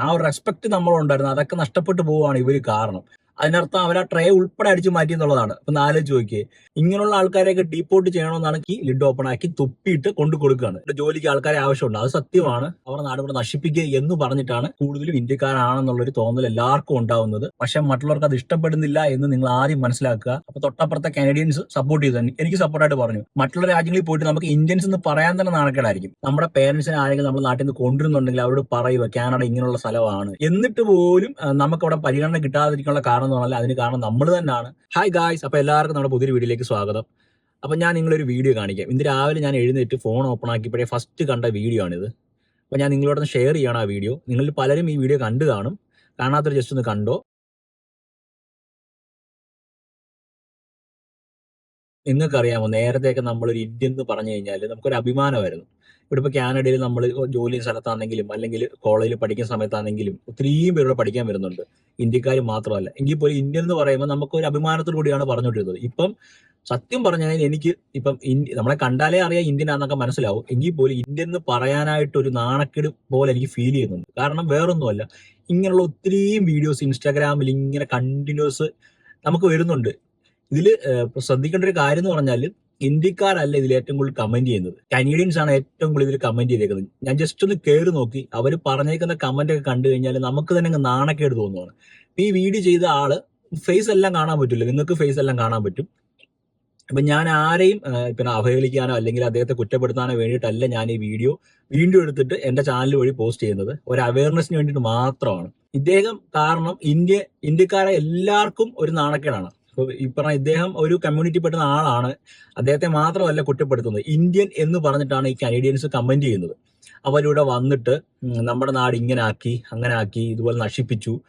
ആ ഒരു റെസ്പെക്ട് നമ്മളുണ്ടായിരുന്നു അതൊക്കെ നഷ്ടപ്പെട്ടു പോവുകയാണ് ഇവർ കാരണം. അതിനർത്ഥം അവർ ആ ട്രേ ഉൾപ്പെടെ അടിച്ചു മാറ്റി എന്നുള്ളതാണ്. ഇപ്പൊ നാല് ചോദിക്കേ ഇങ്ങനെയുള്ള ആൾക്കാരെയൊക്കെ ഡീപ്പോർട്ട് ചെയ്യണമെന്നാണ് ഈ ലിഡ് ഓപ്പൺ ആക്കി തുപ്പിയിട്ട് കൊണ്ടു കൊടുക്കുകയാണ് ജോലിക്ക് ആൾക്കാരെ ആവശ്യമുണ്ട്. അത് സത്യമാണ്. അവർ നാട് ഇവിടെ നശിപ്പിക്കുക എന്ന് പറഞ്ഞിട്ടാണ് കൂടുതലും ഇന്ത്യക്കാരാണെന്നുള്ള ഒരു തോന്നൽ എല്ലാവർക്കും ഉണ്ടാവുന്നത്. പക്ഷെ മറ്റുള്ളവർക്ക് അത് ഇഷ്ടപ്പെടുന്നില്ല എന്ന് നിങ്ങൾ ആദ്യം മനസ്സിലാക്കുക. അപ്പൊ തൊട്ടപ്പുറത്തെ കാനഡിയൻസ് സപ്പോർട്ട് ചെയ്തു. എനിക്ക് സപ്പോർട്ടായിട്ട് പറഞ്ഞു. മറ്റുള്ള രാജ്യങ്ങളിൽ പോയിട്ട് നമുക്ക് ഇന്ത്യൻസ് എന്ന് പറയാൻ തന്നെ നാണക്കേടായിരിക്കും. നമ്മുടെ പേരൻസിനെ ആരെങ്കിലും നമ്മുടെ നാട്ടിൽ നിന്ന് കൊണ്ടുവരുന്നുണ്ടെങ്കിൽ അവരോട് പറയുക കാനഡ ഇങ്ങനെയുള്ള സ്ഥലമാണ്. എന്നിട്ട് പോലും നമുക്ക് അവിടെ പരിഗണന കിട്ടാതിരിക്കാനുള്ള കാരണം എന്ന് പറഞ്ഞാൽ അതിന് കാരണം നമ്മൾ തന്നെയാണ്. ഹായ് ഗായ്സ് അപ്പോൾ എല്ലാവർക്കും നമ്മുടെ പുതിയൊരു വീഡിയോയിലേക്ക് സ്വാഗതം. അപ്പോൾ ഞാൻ നിങ്ങളൊരു വീഡിയോ കാണിക്കാം. ഇന്ന് രാവിലെ ഞാൻ എഴുന്നേറ്റ് ഫോൺ ഓപ്പൺ ആക്കിയപ്പോഴേ ഫസ്റ്റ് കണ്ട വീഡിയോ ആണിത്. അപ്പോൾ ഞാൻ നിങ്ങളോടൊന്ന് ഷെയർ ചെയ്യണം ആ വീഡിയോ നിങ്ങളിൽ പലരും ഈ വീഡിയോ കണ്ടു കാണും. കാണാത്തൊരു ജസ്റ്റ് ഒന്ന് കണ്ടോ? നിങ്ങൾക്കറിയാമോ നേരത്തെയൊക്കെ നമ്മളൊരു ഇന്ത്യൻ എന്ന് പറഞ്ഞു കഴിഞ്ഞാൽ നമുക്കൊരു അഭിമാനമായിരുന്നു. ഇവിടെ ഇപ്പോൾ കാനഡയിൽ നമ്മൾ ജോലി സ്ഥലത്താണെങ്കിലും അല്ലെങ്കിൽ കോളേജിൽ പഠിക്കുന്ന സമയത്താണെങ്കിലും ഒത്തിരിയും പേരോട് പഠിക്കാൻ വരുന്നുണ്ട്. ഇന്ത്യക്കാർ മാത്രമല്ല. എങ്കിൽ പോലും ഇന്ത്യ എന്ന് പറയുമ്പോൾ നമുക്ക് ഒരു അഭിമാനത്തോടു കൂടിയാണ് പറഞ്ഞുകൊണ്ടിരുന്നത്. ഇപ്പം സത്യം പറഞ്ഞാൽ എനിക്ക് ഇപ്പം നമ്മളെ കണ്ടാലേ അറിയാം ഇന്ത്യൻ ആണെന്നൊക്കെ മനസ്സിലാവും. എങ്കിൽ പോലും ഇന്ത്യ എന്ന് പറയാനായിട്ട് ഒരു നാണക്കേട് പോലെ എനിക്ക് ഫീൽ ചെയ്യുന്നുണ്ട്. കാരണം വേറൊന്നുമല്ല. ഇങ്ങനെയുള്ള ഒത്തിരിയും വീഡിയോസ് ഇൻസ്റ്റാഗ്രാമിൽ ഇങ്ങനെ കണ്ടിന്യൂസ് നമുക്ക് വരുന്നുണ്ട്. ഇതിൽ ശ്രദ്ധിക്കേണ്ട ഒരു കാര്യം എന്ന് പറഞ്ഞാൽ ഇന്ത്യക്കാരല്ല ഇതിൽ ഏറ്റവും കൂടുതൽ കമന്റ് ചെയ്യുന്നത്. കനേഡിയൻസ് ആണ് ഏറ്റവും കൂടുതൽ ഇതിൽ കമന്റ് ചെയ്തേക്കുന്നത്. ഞാൻ ജസ്റ്റ് ഒന്ന് കയറി നോക്കി. അവർ പറഞ്ഞേക്കുന്ന കമന്റ് ഒക്കെ കണ്ടു കഴിഞ്ഞാൽ നമുക്ക് തന്നെ നാണക്കേട് തോന്നുവാണ്. ഈ വീഡിയോ ചെയ്ത ആൾ ഫേസ് എല്ലാം കാണാൻ പറ്റില്ല. നിങ്ങൾക്ക് ഫേസ് എല്ലാം കാണാൻ പറ്റും. അപ്പൊ ഞാൻ ആരെയും പിന്നെ അവഹേളിക്കാനോ അല്ലെങ്കിൽ അദ്ദേഹത്തെ കുറ്റപ്പെടുത്താനോ വേണ്ടിയിട്ടല്ല ഞാൻ ഈ വീഡിയോ വീണ്ടും എടുത്തിട്ട് എന്റെ ചാനൽ വഴി പോസ്റ്റ് ചെയ്യുന്നത്. ഒരു അവയർനെസ്സിന് വേണ്ടിയിട്ട് മാത്രമാണ്. ഇദ്ദേഹം കാരണം ഇന്ത്യ ഇന്ത്യക്കാരെ എല്ലാവർക്കും ഒരു നാണക്കേടാണ്. ഈ പറഞ്ഞ ഇദ്ദേഹം ഒരു കമ്മ്യൂണിറ്റി പെട്ടുന്ന ആളാണ്. അദ്ദേഹത്തെ മാത്രമല്ല കുറ്റപ്പെടുത്തുന്നത്. ഇന്ത്യൻ എന്ന് പറഞ്ഞിട്ടാണ് ഈ കനേഡിയൻസ് കമന്റ് ചെയ്യുന്നത്. അവരിവിടെ വന്നിട്ട് നമ്മുടെ നാട് ഇങ്ങനെ ആക്കി അങ്ങനെ ആക്കി ഇതുപോലെ നശിപ്പിച്ചു.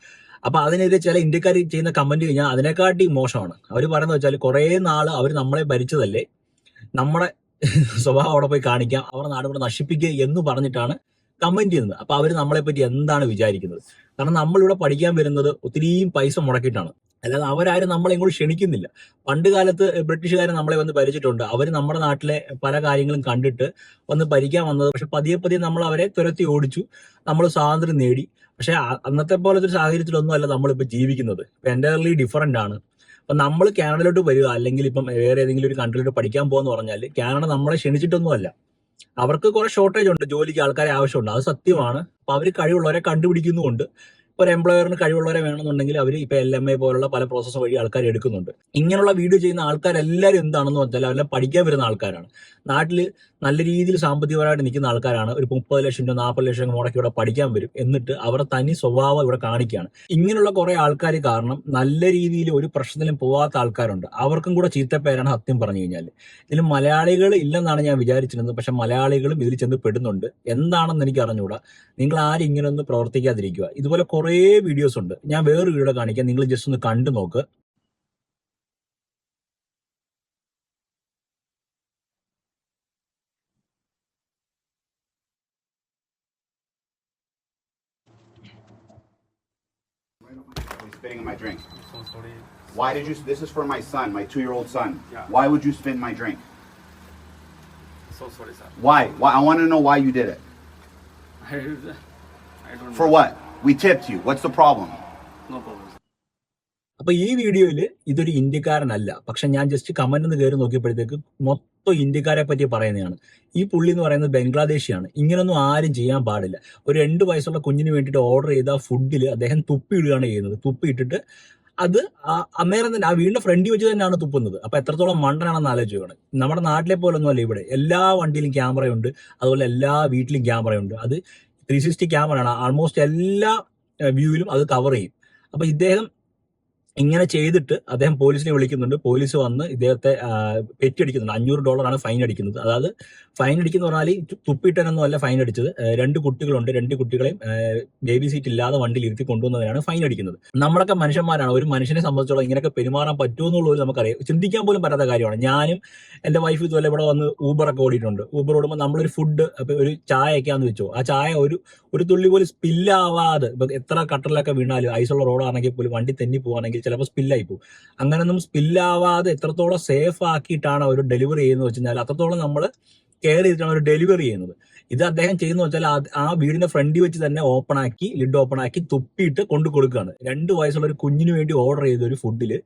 അപ്പൊ അതിനെതിരെ ചില ഇന്ത്യക്കാർ ചെയ്യുന്ന കമന്റ് കഴിഞ്ഞാൽ അതിനെക്കാട്ടി മോശമാണ്. അവർ പറയുന്നത് വെച്ചാൽ കുറെ നാൾ അവർ നമ്മളെ ഭരിച്ചതല്ലേ? നമ്മുടെ സ്വഭാവം അവിടെ പോയി കാണിക്കാം. അവരുടെ നാട് ഇവിടെ നശിപ്പിക്കുക എന്ന് പറഞ്ഞിട്ടാണ് കമന്റ് ചെയ്യുന്നത്. അപ്പൊ അവർ നമ്മളെ പറ്റി എന്താണ് വിചാരിക്കുന്നത്? കാരണം നമ്മളിവിടെ പഠിക്കാൻ വരുന്നത് ഒത്തിരിയും പൈസ മുടക്കിയിട്ടാണ്. അല്ലാതെ അവരാരും നമ്മളെ ഇങ്ങോട്ട് ക്ഷണിക്കുന്നില്ല. പണ്ട് കാലത്ത് ബ്രിട്ടീഷുകാർ നമ്മളെ വന്ന് ഭരിച്ചിട്ടുണ്ട്. അവർ നമ്മുടെ നാട്ടിലെ പല കാര്യങ്ങളും കണ്ടിട്ട് വന്ന് ഭരിക്കാൻ വന്നത്. പക്ഷെ പതിയെ പതിയെ നമ്മൾ അവരെ തുരത്തി ഓടിച്ചു. നമ്മൾ സ്വാതന്ത്ര്യം നേടി. പക്ഷെ അന്നത്തെ പോലത്തെ ഒരു സാഹചര്യത്തിലൊന്നും അല്ല നമ്മളിപ്പോൾ ജീവിക്കുന്നത് എന്റയർലി ഡിഫറന്റ് ആണ്. അപ്പൊ നമ്മൾ കാനഡയിലോട്ട് വരിക അല്ലെങ്കിൽ ഇപ്പം വേറെ ഏതെങ്കിലും ഒരു കൺട്രിയിലോട്ട് പഠിക്കാൻ പോകുന്ന പറഞ്ഞാൽ കാനഡ നമ്മളെ ക്ഷണിച്ചിട്ടൊന്നുമല്ല. അവർക്ക് കുറെ ഷോർട്ടേജ് ഉണ്ട്. ജോലിക്ക് ആൾക്കാരെ ആവശ്യമുണ്ട്. അത് സത്യമാണ്. അപ്പൊ അവർ കഴിവുള്ളവരെ കണ്ടുപിടിക്കുന്നുമുണ്ട്. ഒരു എംപ്ലോയറിന് കഴിവുള്ളവരെ വേണമെന്നുണ്ടെങ്കിൽ അവർ ഇപ്പൊ എൽ എം എ പോലുള്ള പല പ്രോസസ്സ് വഴി ആൾക്കാർ എടുക്കുന്നുണ്ട്. ഇങ്ങനെയുള്ള വീഡിയോ ചെയ്യുന്ന ആൾക്കാരെല്ലാവരും എന്താണെന്ന് വെച്ചാൽ അവരെ പഠിക്കാൻ വരുന്ന ആൾക്കാരാണ്. നാട്ടിൽ നല്ല രീതിയിൽ സാമ്പത്തികപരമായിട്ട് നിൽക്കുന്ന ആൾക്കാരാണ്. ഒരു മുപ്പത് ലക്ഷം രൂപ നാൽപ്പത് ലക്ഷം മുടക്കി ഇവിടെ പഠിക്കാൻ വരും. എന്നിട്ട് അവരുടെ തനി സ്വഭാവം ഇവിടെ കാണിക്കുകയാണ്. ഇങ്ങനെയുള്ള കുറെ ആൾക്കാർ കാരണം നല്ല രീതിയിൽ ഒരു പ്രശ്നത്തിലും പോവാത്ത ആൾക്കാരുണ്ട്. അവർക്കും കൂടെ ചീത്തപ്പേരാണ് സത്യം പറഞ്ഞു കഴിഞ്ഞാൽ ഇതിൽ മലയാളികൾ ഇല്ലെന്നാണ് ഞാൻ വിചാരിച്ചിരുന്നത്. പക്ഷെ മലയാളികളും ഇതിൽ ചെന്ന് പെടുന്നുണ്ട്. എന്താണെന്ന് എനിക്ക് അറിഞ്ഞുകൂടാ. നിങ്ങൾ ആരും ഇങ്ങനെ ഒന്ന് പ്രവർത്തിക്കാതിരിക്കുക. ഇതുപോലെ കുറേ വീഡിയോസ് ഉണ്ട് ഞാൻ വേറൊരു വീഡിയോ കാണിക്കാം നിങ്ങൾ ജസ്റ്റ് ഒന്ന് കണ്ടു നോക്ക് spitting in my drink. Why did you? This is for my son, my two-year-old son. Yeah. Why would you spin my drink? So sorry, sir. Why? Why? I want to know why you did it. I, I don't For know. what? We tipped you. What's the problem? No problem. sir. അപ്പൊ ഈ വീഡിയോയിൽ ഇതൊരു ഇന്ത്യക്കാരനല്ല. പക്ഷെ ഞാൻ just comment ഒന്ന് കയറി നോക്കിയപ്പോഴത്തേക്ക് മൊത്തം ഇന്ത്യക്കാരെ പറ്റി പറയുന്നതാണ്. ഈ പുള്ളി എന്ന് പറയുന്നത് ബംഗ്ലാദേശിയാണ്. ഇങ്ങനൊന്നും ആരും ചെയ്യാൻ പാടില്ല. ഒരു രണ്ട് വയസ്സുള്ള കുഞ്ഞിന് വേണ്ടിയിട്ട് ഓർഡർ ചെയ്ത ഫുഡിൽ അദ്ദേഹം തുപ്പി ഇടുകയാണ് ചെയ്യുന്നത്. തുപ്പി ഇട്ടിട്ട് അത് അന്നേരം തന്നെ ആ വീടിന്റെ ഫ്രണ്ടിൽ വെച്ച് തന്നെയാണ് തുപ്പുന്നത്. അപ്പൊ എത്രത്തോളം മണ്ടനാണെന്ന് ആലോചിക്കുകയാണ് നമ്മുടെ നാട്ടിലെ പോലെ ഒന്നുമല്ല ഇവിടെ. എല്ലാ വണ്ടിയിലും ക്യാമറയുണ്ട് അതുപോലെ എല്ലാ വീട്ടിലും ക്യാമറയുണ്ട് അത് ത്രീ സിക്സ്റ്റി ക്യാമറ ആണ്. ആൾമോസ്റ്റ് എല്ലാ വ്യൂവിലും അത് കവർ ചെയ്യും. അപ്പൊ ഇദ്ദേഹം ഇങ്ങനെ ചെയ്തിട്ട് അദ്ദേഹം പോലീസിനെ വിളിക്കുന്നുണ്ട്. പോലീസ് വന്ന് ഇദ്ദേഹത്തെ പെറ്റടിക്കുന്നുണ്ട് അഞ്ഞൂറ് ഡോളറാണ് ഫൈൻ അടിക്കുന്നത്. അതായത് ഫൈൻ അടിക്കുന്ന പറഞ്ഞാൽ ഈ തു- തുപ്പിയിട്ടനൊന്നും അല്ല ഫൈൻ അടിച്ചത്. രണ്ട് കുട്ടികളുണ്ട്. രണ്ട് കുട്ടികളെയും ബേബി സീറ്റ് ഇല്ലാതെ വണ്ടിയിൽ ഇരുത്തി കൊണ്ടുവന്നതിനാണ് ഫൈൻ അടിക്കുന്നത്. നമ്മളൊക്കെ മനുഷ്യന്മാരാണ്. ഒരു മനുഷ്യനെ സംബന്ധിച്ചോളം ഇങ്ങനെയൊക്കെ പെരുമാറാൻ പറ്റുമോ എന്നുള്ളത് നമുക്കറിയാം. ചിന്തിക്കാൻ പോലും പറ്റാത്ത കാര്യമാണ്. ഞാനും എന്റെ വൈഫ് ഇതുപോലെ ഇവിടെ വന്ന് ഊബറൊക്കെ ഓടിയിട്ടുണ്ട്. ഊബർ ഓടുമ്പോൾ നമ്മളൊരു ഫുഡ് ഒരു ചായ ഒക്കെയാന്ന് വെച്ചോ. ആ ചായ ഒരു ഒരു തുള്ളി പോലും സ്പില്ലാവാതെ ഇപ്പൊ എത്ര കട്ടറിലൊക്കെ വീണാലും ഐസുള്ള റോഡാണെങ്കിൽ പോലും വണ്ടി തെന്നി പോവാണെങ്കിൽ ചിലപ്പോൾ സ്പില്ലായി പോകും. അങ്ങനൊന്നും സ്പില്ലാവാതെ എത്രത്തോളം സേഫ് ആക്കിയിട്ടാണ് അവർ ഡെലിവറി ചെയ്യുന്നത് വെച്ച് കഴിഞ്ഞാൽ അത്രത്തോളം നമ്മൾ കെയർ ചെയ്തിട്ടാണ് അവർ ഡെലിവറി ചെയ്യുന്നത്. ഇത് അദ്ദേഹം ചെയ്യുന്ന വെച്ചാൽ ആ- വീടിന്റെ ഫ്രണ്ടിൽ വെച്ച് തന്നെ ഓപ്പൺ ആക്കി ലിഡ് ഓപ്പൺ ആക്കി തുപ്പിയിട്ട് കൊണ്ടു കൊടുക്കുകയാണ്. രണ്ട് വയസ്സുള്ള ഒരു കുഞ്ഞിന് വേണ്ടി ഓർഡർ ചെയ്ത ഒരു ഫുഡിൽ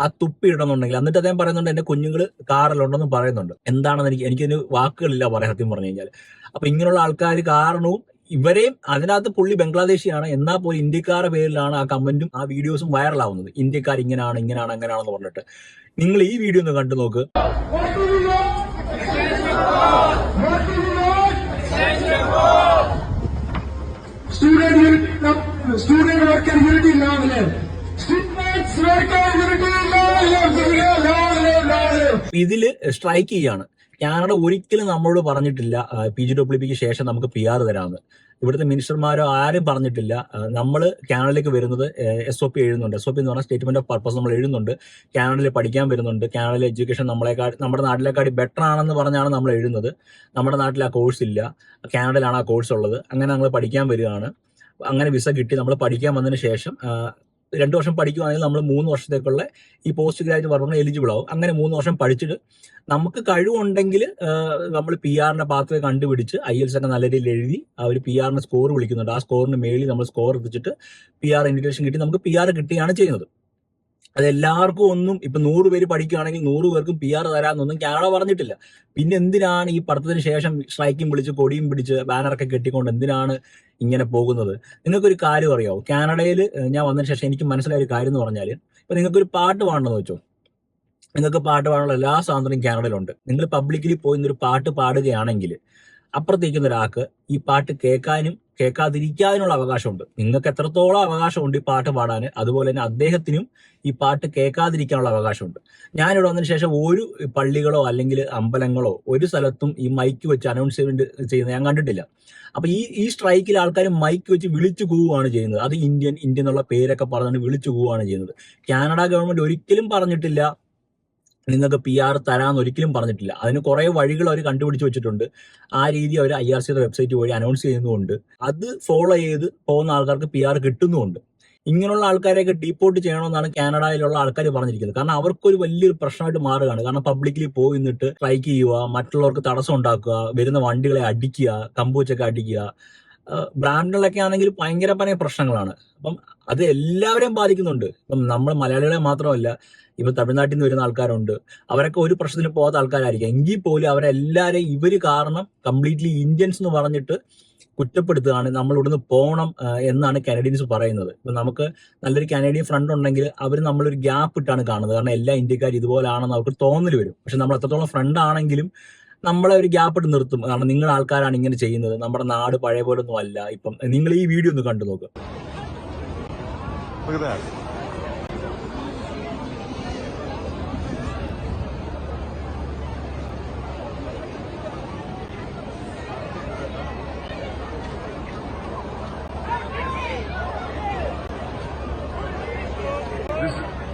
ആ തുപ്പി ഇടണമെന്നുണ്ടെങ്കിൽ എന്നിട്ട് അദ്ദേഹം പറയുന്നുണ്ട് എന്റെ കുഞ്ഞുങ്ങൾ കാറിലുണ്ടെന്ന് പറയുന്നുണ്ട്. എന്താണെന്ന് എനിക്ക് എനിക്കൊരു വാക്കുകളില്ല പറയാൻ സത്യം പറഞ്ഞു കഴിഞ്ഞാൽ അപ്പൊ ഇങ്ങനെയുള്ള ആൾക്കാർ കാരണവും ഇവരെയും അതിനകത്ത് പുള്ളി ബംഗ്ലാദേശിയാണ്. എന്നാൽ പോലും ഇന്ത്യക്കാരുടെ പേരിലാണ് ആ കമന്റും ആ വീഡിയോസും വൈറലാവുന്നത്. ഇന്ത്യക്കാർ ഇങ്ങനെയാണ് ഇങ്ങനെയാണ് അങ്ങനെയാണെന്ന് പറഞ്ഞിട്ട്. നിങ്ങൾ ഈ വീഡിയോ ഒന്ന് കണ്ടു നോക്ക്. Student student. ഇതിൽ സ്ട്രൈക്ക് ചെയ്യാണ്. കാനഡ ഒരിക്കലും നമ്മളോട് പറഞ്ഞിട്ടില്ല. പി ജി ഡബ്ല്യു ശേഷം നമുക്ക് പി ആർ തരാമെന്ന്. ഇവിടുത്തെ മിനിസ്റ്റർമാരോ ആരും പറഞ്ഞിട്ടില്ല. നമ്മൾ കാനഡയിലേക്ക് വരുന്നത് എസ് ഒ പി എഴുതുന്നുണ്ട്. എസ് ഒ പി എന്ന് പറഞ്ഞാൽ സ്റ്റേറ്റ്മെന്റ് ഓഫ് പർപ്പസ് നമ്മൾ എഴുതുന്നുണ്ട്. കാനഡയിൽ പഠിക്കാൻ വരുന്നുണ്ട്. കാനഡയിലെ എഡ്യൂക്കേഷൻ നമ്മളെക്കാൾ നമ്മുടെ നാട്ടിലെക്കാട്ടി ബെറ്റർ ആണെന്ന് പറഞ്ഞാണ് നമ്മൾ എഴുതുന്നത്. നമ്മുടെ നാട്ടിൽ ആ കോഴ്സ് ഇല്ല. കാനഡയിലാണ് ആ കോഴ്സ് ഉള്ളത്. അങ്ങനെ നമ്മൾ പഠിക്കാൻ വരികയാണ്. അങ്ങനെ വിസ കിട്ടി. നമ്മൾ പഠിക്കാൻ വന്നതിന് ശേഷം രണ്ടു വർഷം പഠിക്കുവാണെങ്കിൽ നമ്മൾ മൂന്ന് വർഷത്തേക്കുള്ള ഈ പോസ്റ്റ് ഗ്രാജുവേറ്റ് വർക്കിന് എലിജിബിൾ ആവും. അങ്ങനെ മൂന്ന് വർഷം പഠിച്ചിട്ട് നമുക്ക് കഴിവുണ്ടെങ്കിൽ നമ്മൾ പി ആറിന്റെ പാത്വേ കണ്ടുപിടിച്ച് ഐ എൽസ് ഒക്കെ നല്ല രീതിയിൽ എഴുതി അവർ പി ആറിന് സ്കോർ വിളിക്കുന്നുണ്ട്. ആ സ്കോറിന് മേളിൽ നമ്മൾ സ്കോർ എത്തിച്ചിട്ട് പി ആർ ഇൻവിറ്റേഷൻ കിട്ടി. നമുക്ക് പി ആർ കിട്ടുകയാണ് ചെയ്യുന്നത്. അത് എല്ലാവർക്കും ഒന്നും ഇപ്പൊ നൂറ് പേര് പഠിക്കുകയാണെങ്കിൽ നൂറ് പേർക്കും പി ആർ തരാമെന്നൊന്നും കാനഡ പറഞ്ഞിട്ടില്ല. പിന്നെ എന്തിനാണ് ഈ പഠിത്തത്തിന് ശേഷം സ്ട്രൈക്കും വിളിച്ച് കൊടിയും പിടിച്ച് ബാനറൊക്കെ കെട്ടിക്കൊണ്ട് എന്തിനാണ് ഇങ്ങനെ പോകുന്നത്? നിങ്ങൾക്കൊരു കാര്യം അറിയാവോ കാനഡയിൽ ഞാൻ വന്നതിന് ശേഷം എനിക്ക് മനസ്സിലായ ഒരു കാര്യം എന്ന് പറഞ്ഞാൽ ഇപ്പൊ നിങ്ങൾക്കൊരു പാട്ട് പാടണമെന്ന് വെച്ചോ. നിങ്ങൾക്ക് പാട്ട് പാടാനുള്ള എല്ലാ സ്വാതന്ത്ര്യം കാനഡയിലുണ്ട്. നിങ്ങൾ പബ്ലിക്കലി പോയി ഒരു പാട്ട് പാടുകയാണെങ്കിൽ അപ്പുറത്തേക്കുന്ന ഒരാൾക്ക് ഈ പാട്ട് കേൾക്കാനും കേൾക്കാതിരിക്കാനുള്ള അവകാശമുണ്ട്. നിങ്ങൾക്ക് എത്രത്തോളം അവകാശമുണ്ട് ഈ പാട്ട് പാടാൻ? അതുപോലെ തന്നെ അദ്ദേഹത്തിനും ഈ പാട്ട് കേൾക്കാതിരിക്കാനുള്ള അവകാശമുണ്ട്. ഞാനിവിടെ വന്നതിന് ശേഷം ഒരു പള്ളികളോ അല്ലെങ്കിൽ അമ്പലങ്ങളോ ഒരു സ്ഥലത്തും ഈ മൈക്ക് വെച്ച് അനൗൺസ്മെന്റ് ചെയ്യുന്നത് ഞാൻ കണ്ടിട്ടില്ല. അപ്പൊ ഈ ഈ സ്ട്രൈക്കിൽ ആൾക്കാർ മൈക്ക് വെച്ച് വിളിച്ചു കൂവുകയാണ് ചെയ്യുന്നത്. അത് ഇന്ത്യൻ ഇന്ത്യ എന്നുള്ള പേരൊക്കെ പറഞ്ഞ് വിളിച്ചു കൂവുകയാണ് ചെയ്യുന്നത്. കാനഡ ഗവൺമെന്റ് ഒരിക്കലും പറഞ്ഞിട്ടില്ല. നിങ്ങൾക്ക് പി ആർ തരാമെന്ന് ഒരിക്കലും പറഞ്ഞിട്ടില്ല. അതിന് കുറെ വഴികൾ അവർ കണ്ടുപിടിച്ച് വെച്ചിട്ടുണ്ട്. ആ രീതി അവർ ഐ ആർ സിയുടെ വെബ്സൈറ്റ് വഴി അനൗൺസ് ചെയ്യുന്നുമുണ്ട് അത് ഫോളോ ചെയ്ത് പോകുന്ന ആൾക്കാർക്ക് പി ആർ കിട്ടുന്നുമുണ്ട്. ഇങ്ങനെയുള്ള ആൾക്കാരെയൊക്കെ ഡീപ്പോർട്ട് ചെയ്യണമെന്നാണ് കാനഡയിലുള്ള ആൾക്കാർ പറഞ്ഞിരിക്കുന്നത്. കാരണം അവർക്കൊരു വലിയൊരു പ്രശ്നമായിട്ട് മാറുകയാണ്. കാരണം പബ്ലിക്കലി പോയി നിന്നിട്ട് സ്ട്രൈക്ക് ചെയ്യുക മറ്റുള്ളവർക്ക് തടസ്സം ഉണ്ടാക്കുക വരുന്ന വണ്ടികളെ അടിക്കുക കമ്പൂച്ചൊക്കെ അടിക്കുക ബ്രാൻഡുകളൊക്കെ ആണെങ്കിൽ ഭയങ്കര പല പ്രശ്നങ്ങളാണ്. അപ്പം അത് എല്ലാവരെയും ബാധിക്കുന്നുണ്ട്. ഇപ്പം നമ്മൾ മലയാളികളെ മാത്രമല്ല ഇപ്പം തമിഴ്നാട്ടിൽ നിന്ന് വരുന്ന ആൾക്കാരുണ്ട്. അവരൊക്കെ ഒരു പ്രശ്നത്തിന് പോകാത്ത ആൾക്കാരായിരിക്കും. എങ്കിൽ പോലും അവരെല്ലാവരെയും ഇവർ കാരണം കംപ്ലീറ്റ്ലി ഇന്ത്യൻസ് എന്ന് പറഞ്ഞിട്ട് കുറ്റപ്പെടുത്തുകയാണ് നമ്മൾ ഇവിടുന്ന് പോകണം എന്നാണ് കനേഡിയൻസ് പറയുന്നത്. ഇപ്പം നമുക്ക് നല്ലൊരു കനേഡിയൻ ഫ്രണ്ട് ഉണ്ടെങ്കിൽ അവർ നമ്മളൊരു ഗ്യാപ്പ് ഇട്ടാണ് കാണുന്നത്. കാരണം എല്ലാ ഇന്ത്യക്കാരും ഇതുപോലാണെന്ന് അവർക്ക് തോന്നൽ വരും. പക്ഷെ നമ്മൾ എത്രത്തോളം ഫ്രണ്ട് ആണെങ്കിലും നമ്മളെ ഒരു ഗ്യാപ്പ് ഇട്ട് നിർത്തും കാരണം നിങ്ങൾ ആൾക്കാരാണ് ഇങ്ങനെ ചെയ്യുന്നത് നമ്മുടെ നാട് പഴയ പോലെ ഒന്നും അല്ല ഇപ്പം നിങ്ങൾ ഈ വീഡിയോ ഒന്ന് കണ്ടു നോക്ക്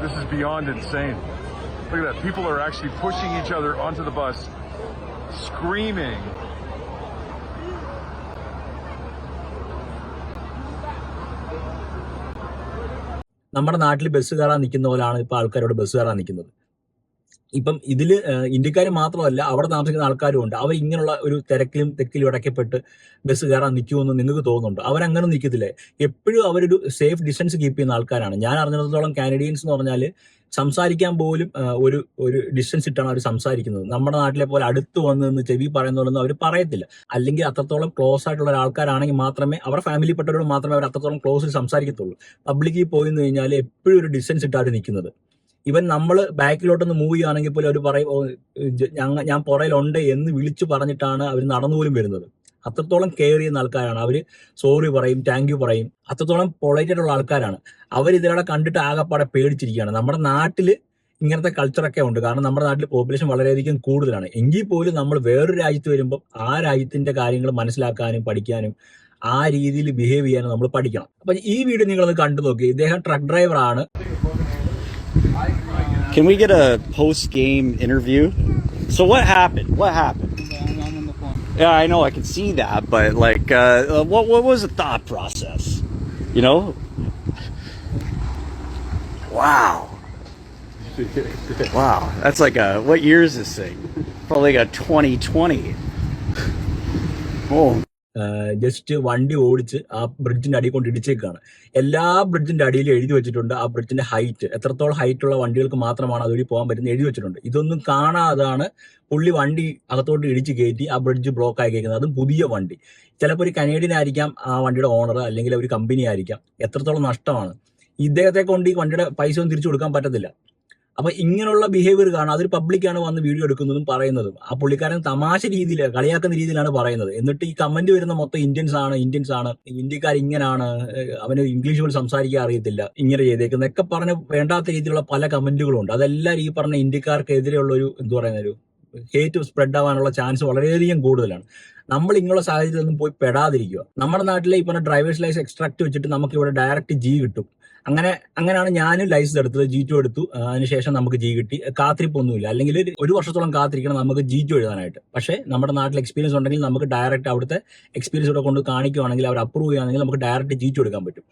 this is beyond insane. Look at that. People are actually pushing each other onto the bus, screaming. നമ്മുടെ നാട്ടിൽ ബസ് കയറാൻ നിൽക്കുന്ന പോലാണ് ഇപ്പൊ ആൾക്കാരോട് ബസ് കയറാൻ നിൽക്കുന്നത്. ഇപ്പം ഇതിൽ ഇന്ത്യക്കാർ മാത്രമല്ല അവിടെ താമസിക്കുന്ന ആൾക്കാരും ഉണ്ട്. അവർ ഇങ്ങനെയുള്ള ഒരു തിരക്കിലും തെക്കിലും ഇടയ്ക്കപ്പെട്ട് ബസ് കയറാൻ നിൽക്കുമെന്ന് നിങ്ങൾക്ക് തോന്നുന്നുണ്ട്? അവരങ്ങനെ നിൽക്കത്തില്ലേ? എപ്പോഴും അവരൊരു സേഫ് ഡിസ്റ്റൻസ് കീപ്പ് ചെയ്യുന്ന ആൾക്കാരാണ്. ഞാൻ അറിഞ്ഞിടത്തോളം കാനഡിയൻസ് എന്ന് പറഞ്ഞാൽ സംസാരിക്കാൻ പോലും ഒരു ഒരു ഡിസ്റ്റൻസ് ഇട്ടാണ് അവർ സംസാരിക്കുന്നത്. നമ്മുടെ നാട്ടിലെ പോലെ അടുത്ത് വന്ന് നിന്ന് ചെവി പറയുന്നതൊന്നും അവർ പറയത്തില്ല. അല്ലെങ്കിൽ അത്രത്തോളം ക്ലോസ് ആയിട്ടുള്ള ആൾക്കാരാണെങ്കിൽ മാത്രമേ അവരുടെ ഫാമിലിപ്പെട്ടവരോട് മാത്രമേ അവർ അത്രത്തോളം ക്ലോസിൽ സംസാരിക്കത്തുള്ളൂ. പബ്ലിക്കിൽ പോയി എന്ന് കഴിഞ്ഞാൽ എപ്പോഴും ഒരു ഡിസ്റ്റൻസ് ഇട്ടാണ് നിൽക്കുന്നത് ഇവൻ നമ്മൾ ബാക്കിലോട്ടൊന്ന് മൂവ് ചെയ്യുകയാണെങ്കിൽ പോലും അവർ പറയും "ഓ, ജ- ഞങ്ങ ഞാൻ പുറയിലുണ്ട് എന്ന് വിളിച്ചു പറഞ്ഞിട്ടാണ് അവർ നടന്നു പോലും വരുന്നത്. അത്രത്തോളം കെയർ ചെയ്യുന്ന ആൾക്കാരാണ്. അവർ സോറി പറയും താങ്ക് യു പറയും. അത്രത്തോളം പൊളൈറ്റഡ് ഉള്ള ആൾക്കാരാണ്. അവർ ഇതിലൂടെ കണ്ടിട്ട് ആകെപ്പാടെ പേടിച്ചിരിക്കുകയാണ്. നമ്മുടെ നാട്ടിൽ ഇങ്ങനത്തെ കൾച്ചറൊക്കെ ഉണ്ട്. കാരണം നമ്മുടെ നാട്ടിൽ പോപ്പുലേഷൻ വളരെയധികം കൂടുതലാണ്. എങ്കിൽ പോലും നമ്മൾ വേറൊരു രാജ്യത്ത് വരുമ്പോൾ ആ രാജ്യത്തിന്റെ കാര്യങ്ങൾ മനസ്സിലാക്കാനും പഠിക്കാനും ആ രീതിയിൽ ബിഹേവ് ചെയ്യാനും നമ്മൾ പഠിക്കണം. അപ്പൊ ഈ വീഡിയോ നിങ്ങളൊന്ന് കണ്ടു നോക്കി. ഇദ്ദേഹം ട്രക്ക് ഡ്രൈവർ ആണ്. Can we get a post game interview? So what happened? What happened? Yeah, I know I can see that, but like, uh, uh, what what was the thought process? You know? Wow. Wow, that's like a what year is this thing? Probably like a 2020. Oh. Just വണ്ടി ഓടിച്ച് ആ ബ്രിഡ്ജിന്റെ അടി കൊണ്ട് ഇടിച്ചേക്കാണ്. എല്ലാ ബ്രിഡ്ജിന്റെ അടിയിലും എഴുതി വെച്ചിട്ടുണ്ട് ആ ബ്രിഡ്ജിന്റെ ഹൈറ്റ് എത്രത്തോളം ഹൈറ്റ് ഉള്ള വണ്ടികൾക്ക് മാത്രമാണ് അതുവഴി പോകാൻ പറ്റുന്നത് എഴുതി വെച്ചിട്ടുണ്ട്. ഇതൊന്നും കാണാതാണ് പുള്ളി വണ്ടി അകത്തോട്ട് ഇടിച്ച് കയറ്റി ആ ബ്രിഡ്ജ് ബ്ലോക്ക് ആയി കേൾക്കുന്നത്. അതും പുതിയ വണ്ടി. ചിലപ്പോൾ ഒരു കനേഡിയൻ ആയിരിക്കാം ആ വണ്ടിയുടെ ഓണർ അല്ലെങ്കിൽ ഒരു കമ്പനി ആയിരിക്കാം. എത്രത്തോളം നഷ്ടമാണ്. ഇദ്ദേഹത്തെ കൊണ്ട് ഈ വണ്ടിയുടെ പൈസ ഒന്നും തിരിച്ചു കൊടുക്കാൻ പറ്റത്തില്ല. അപ്പൊ ഇങ്ങനെയുള്ള ബിഹേവിയർ കാണാം അതൊരു പബ്ലിക്കാണ് വന്ന് വീഡിയോ എടുക്കുന്നതും പറയുന്നതും. ആ പുള്ളിക്കാരൻ തമാശ രീതിയിൽ കളിയാക്കുന്ന രീതിയിലാണ് പറയുന്നത്. എന്നിട്ട് ഈ കമന്റ് വരുന്ന മൊത്തം ഇന്ത്യൻസ് ആണ് ഇന്ത്യൻസ് ആണ്. ഇന്ത്യക്കാർ ഇങ്ങനാണ് അവന് ഇംഗ്ലീഷ് പോലും സംസാരിക്കാൻ അറിയത്തില്ല ഇങ്ങനെ ചെയ്തേക്കുന്ന. ഒക്കെ പറഞ്ഞ് വേണ്ടാത്ത രീതിയിലുള്ള പല കമന്റുകളും ഉണ്ട്. അതെല്ലാം ഈ പറഞ്ഞ ഇന്ത്യക്കാർക്കെതിരെയുള്ള ഒരു എന്ത് പറയുന്ന ഒരു ഹേറ്റ് സ്പ്രെഡ് ആവാനുള്ള ചാൻസ് വളരെയധികം കൂടുതലാണ്. നമ്മൾ ഇങ്ങനെയുള്ള സാഹചര്യത്തിൽ നിന്നും പോയി പെടാതിരിക്കുക. നമ്മുടെ നാട്ടിലെ ഈ ഡ്രൈവേഴ്സ് ലൈസൻസ് എക്സ്ട്രാക്ട് വെച്ചിട്ട് നമുക്ക് ഇവിടെ ഡയറക്റ്റ് ജി കിട്ടും. അങ്ങനെ അങ്ങനെയാണ് ഞാനും ലൈസൻസ് എടുത്തത് ജി ടു എടുത്തു. അതിനുശേഷം നമുക്ക് ജി കിട്ടി. കാത്തിരിപ്പൊന്നുമില്ല. അല്ലെങ്കിൽ ഒരു- വർഷത്തോളം കാത്തിരിക്കണം നമുക്ക് ജി ടു എഴുതാനായിട്ട്. പക്ഷേ നമ്മുടെ നാട്ടിൽ എക്സ്പീരിയൻസ് ഉണ്ടെങ്കിൽ നമുക്ക് ഡയറക്റ്റ് അവിടുത്തെ എക്സ്പീരിയൻസ് ഇവിടെ കൊണ്ട് കാണിക്കുകയാണെങ്കിൽ അവർ അപ്രൂവ് ചെയ്യുകയാണെങ്കിൽ നമുക്ക് ഡയറക്റ്റ് ജി ടു എടുക്കാൻ പറ്റും.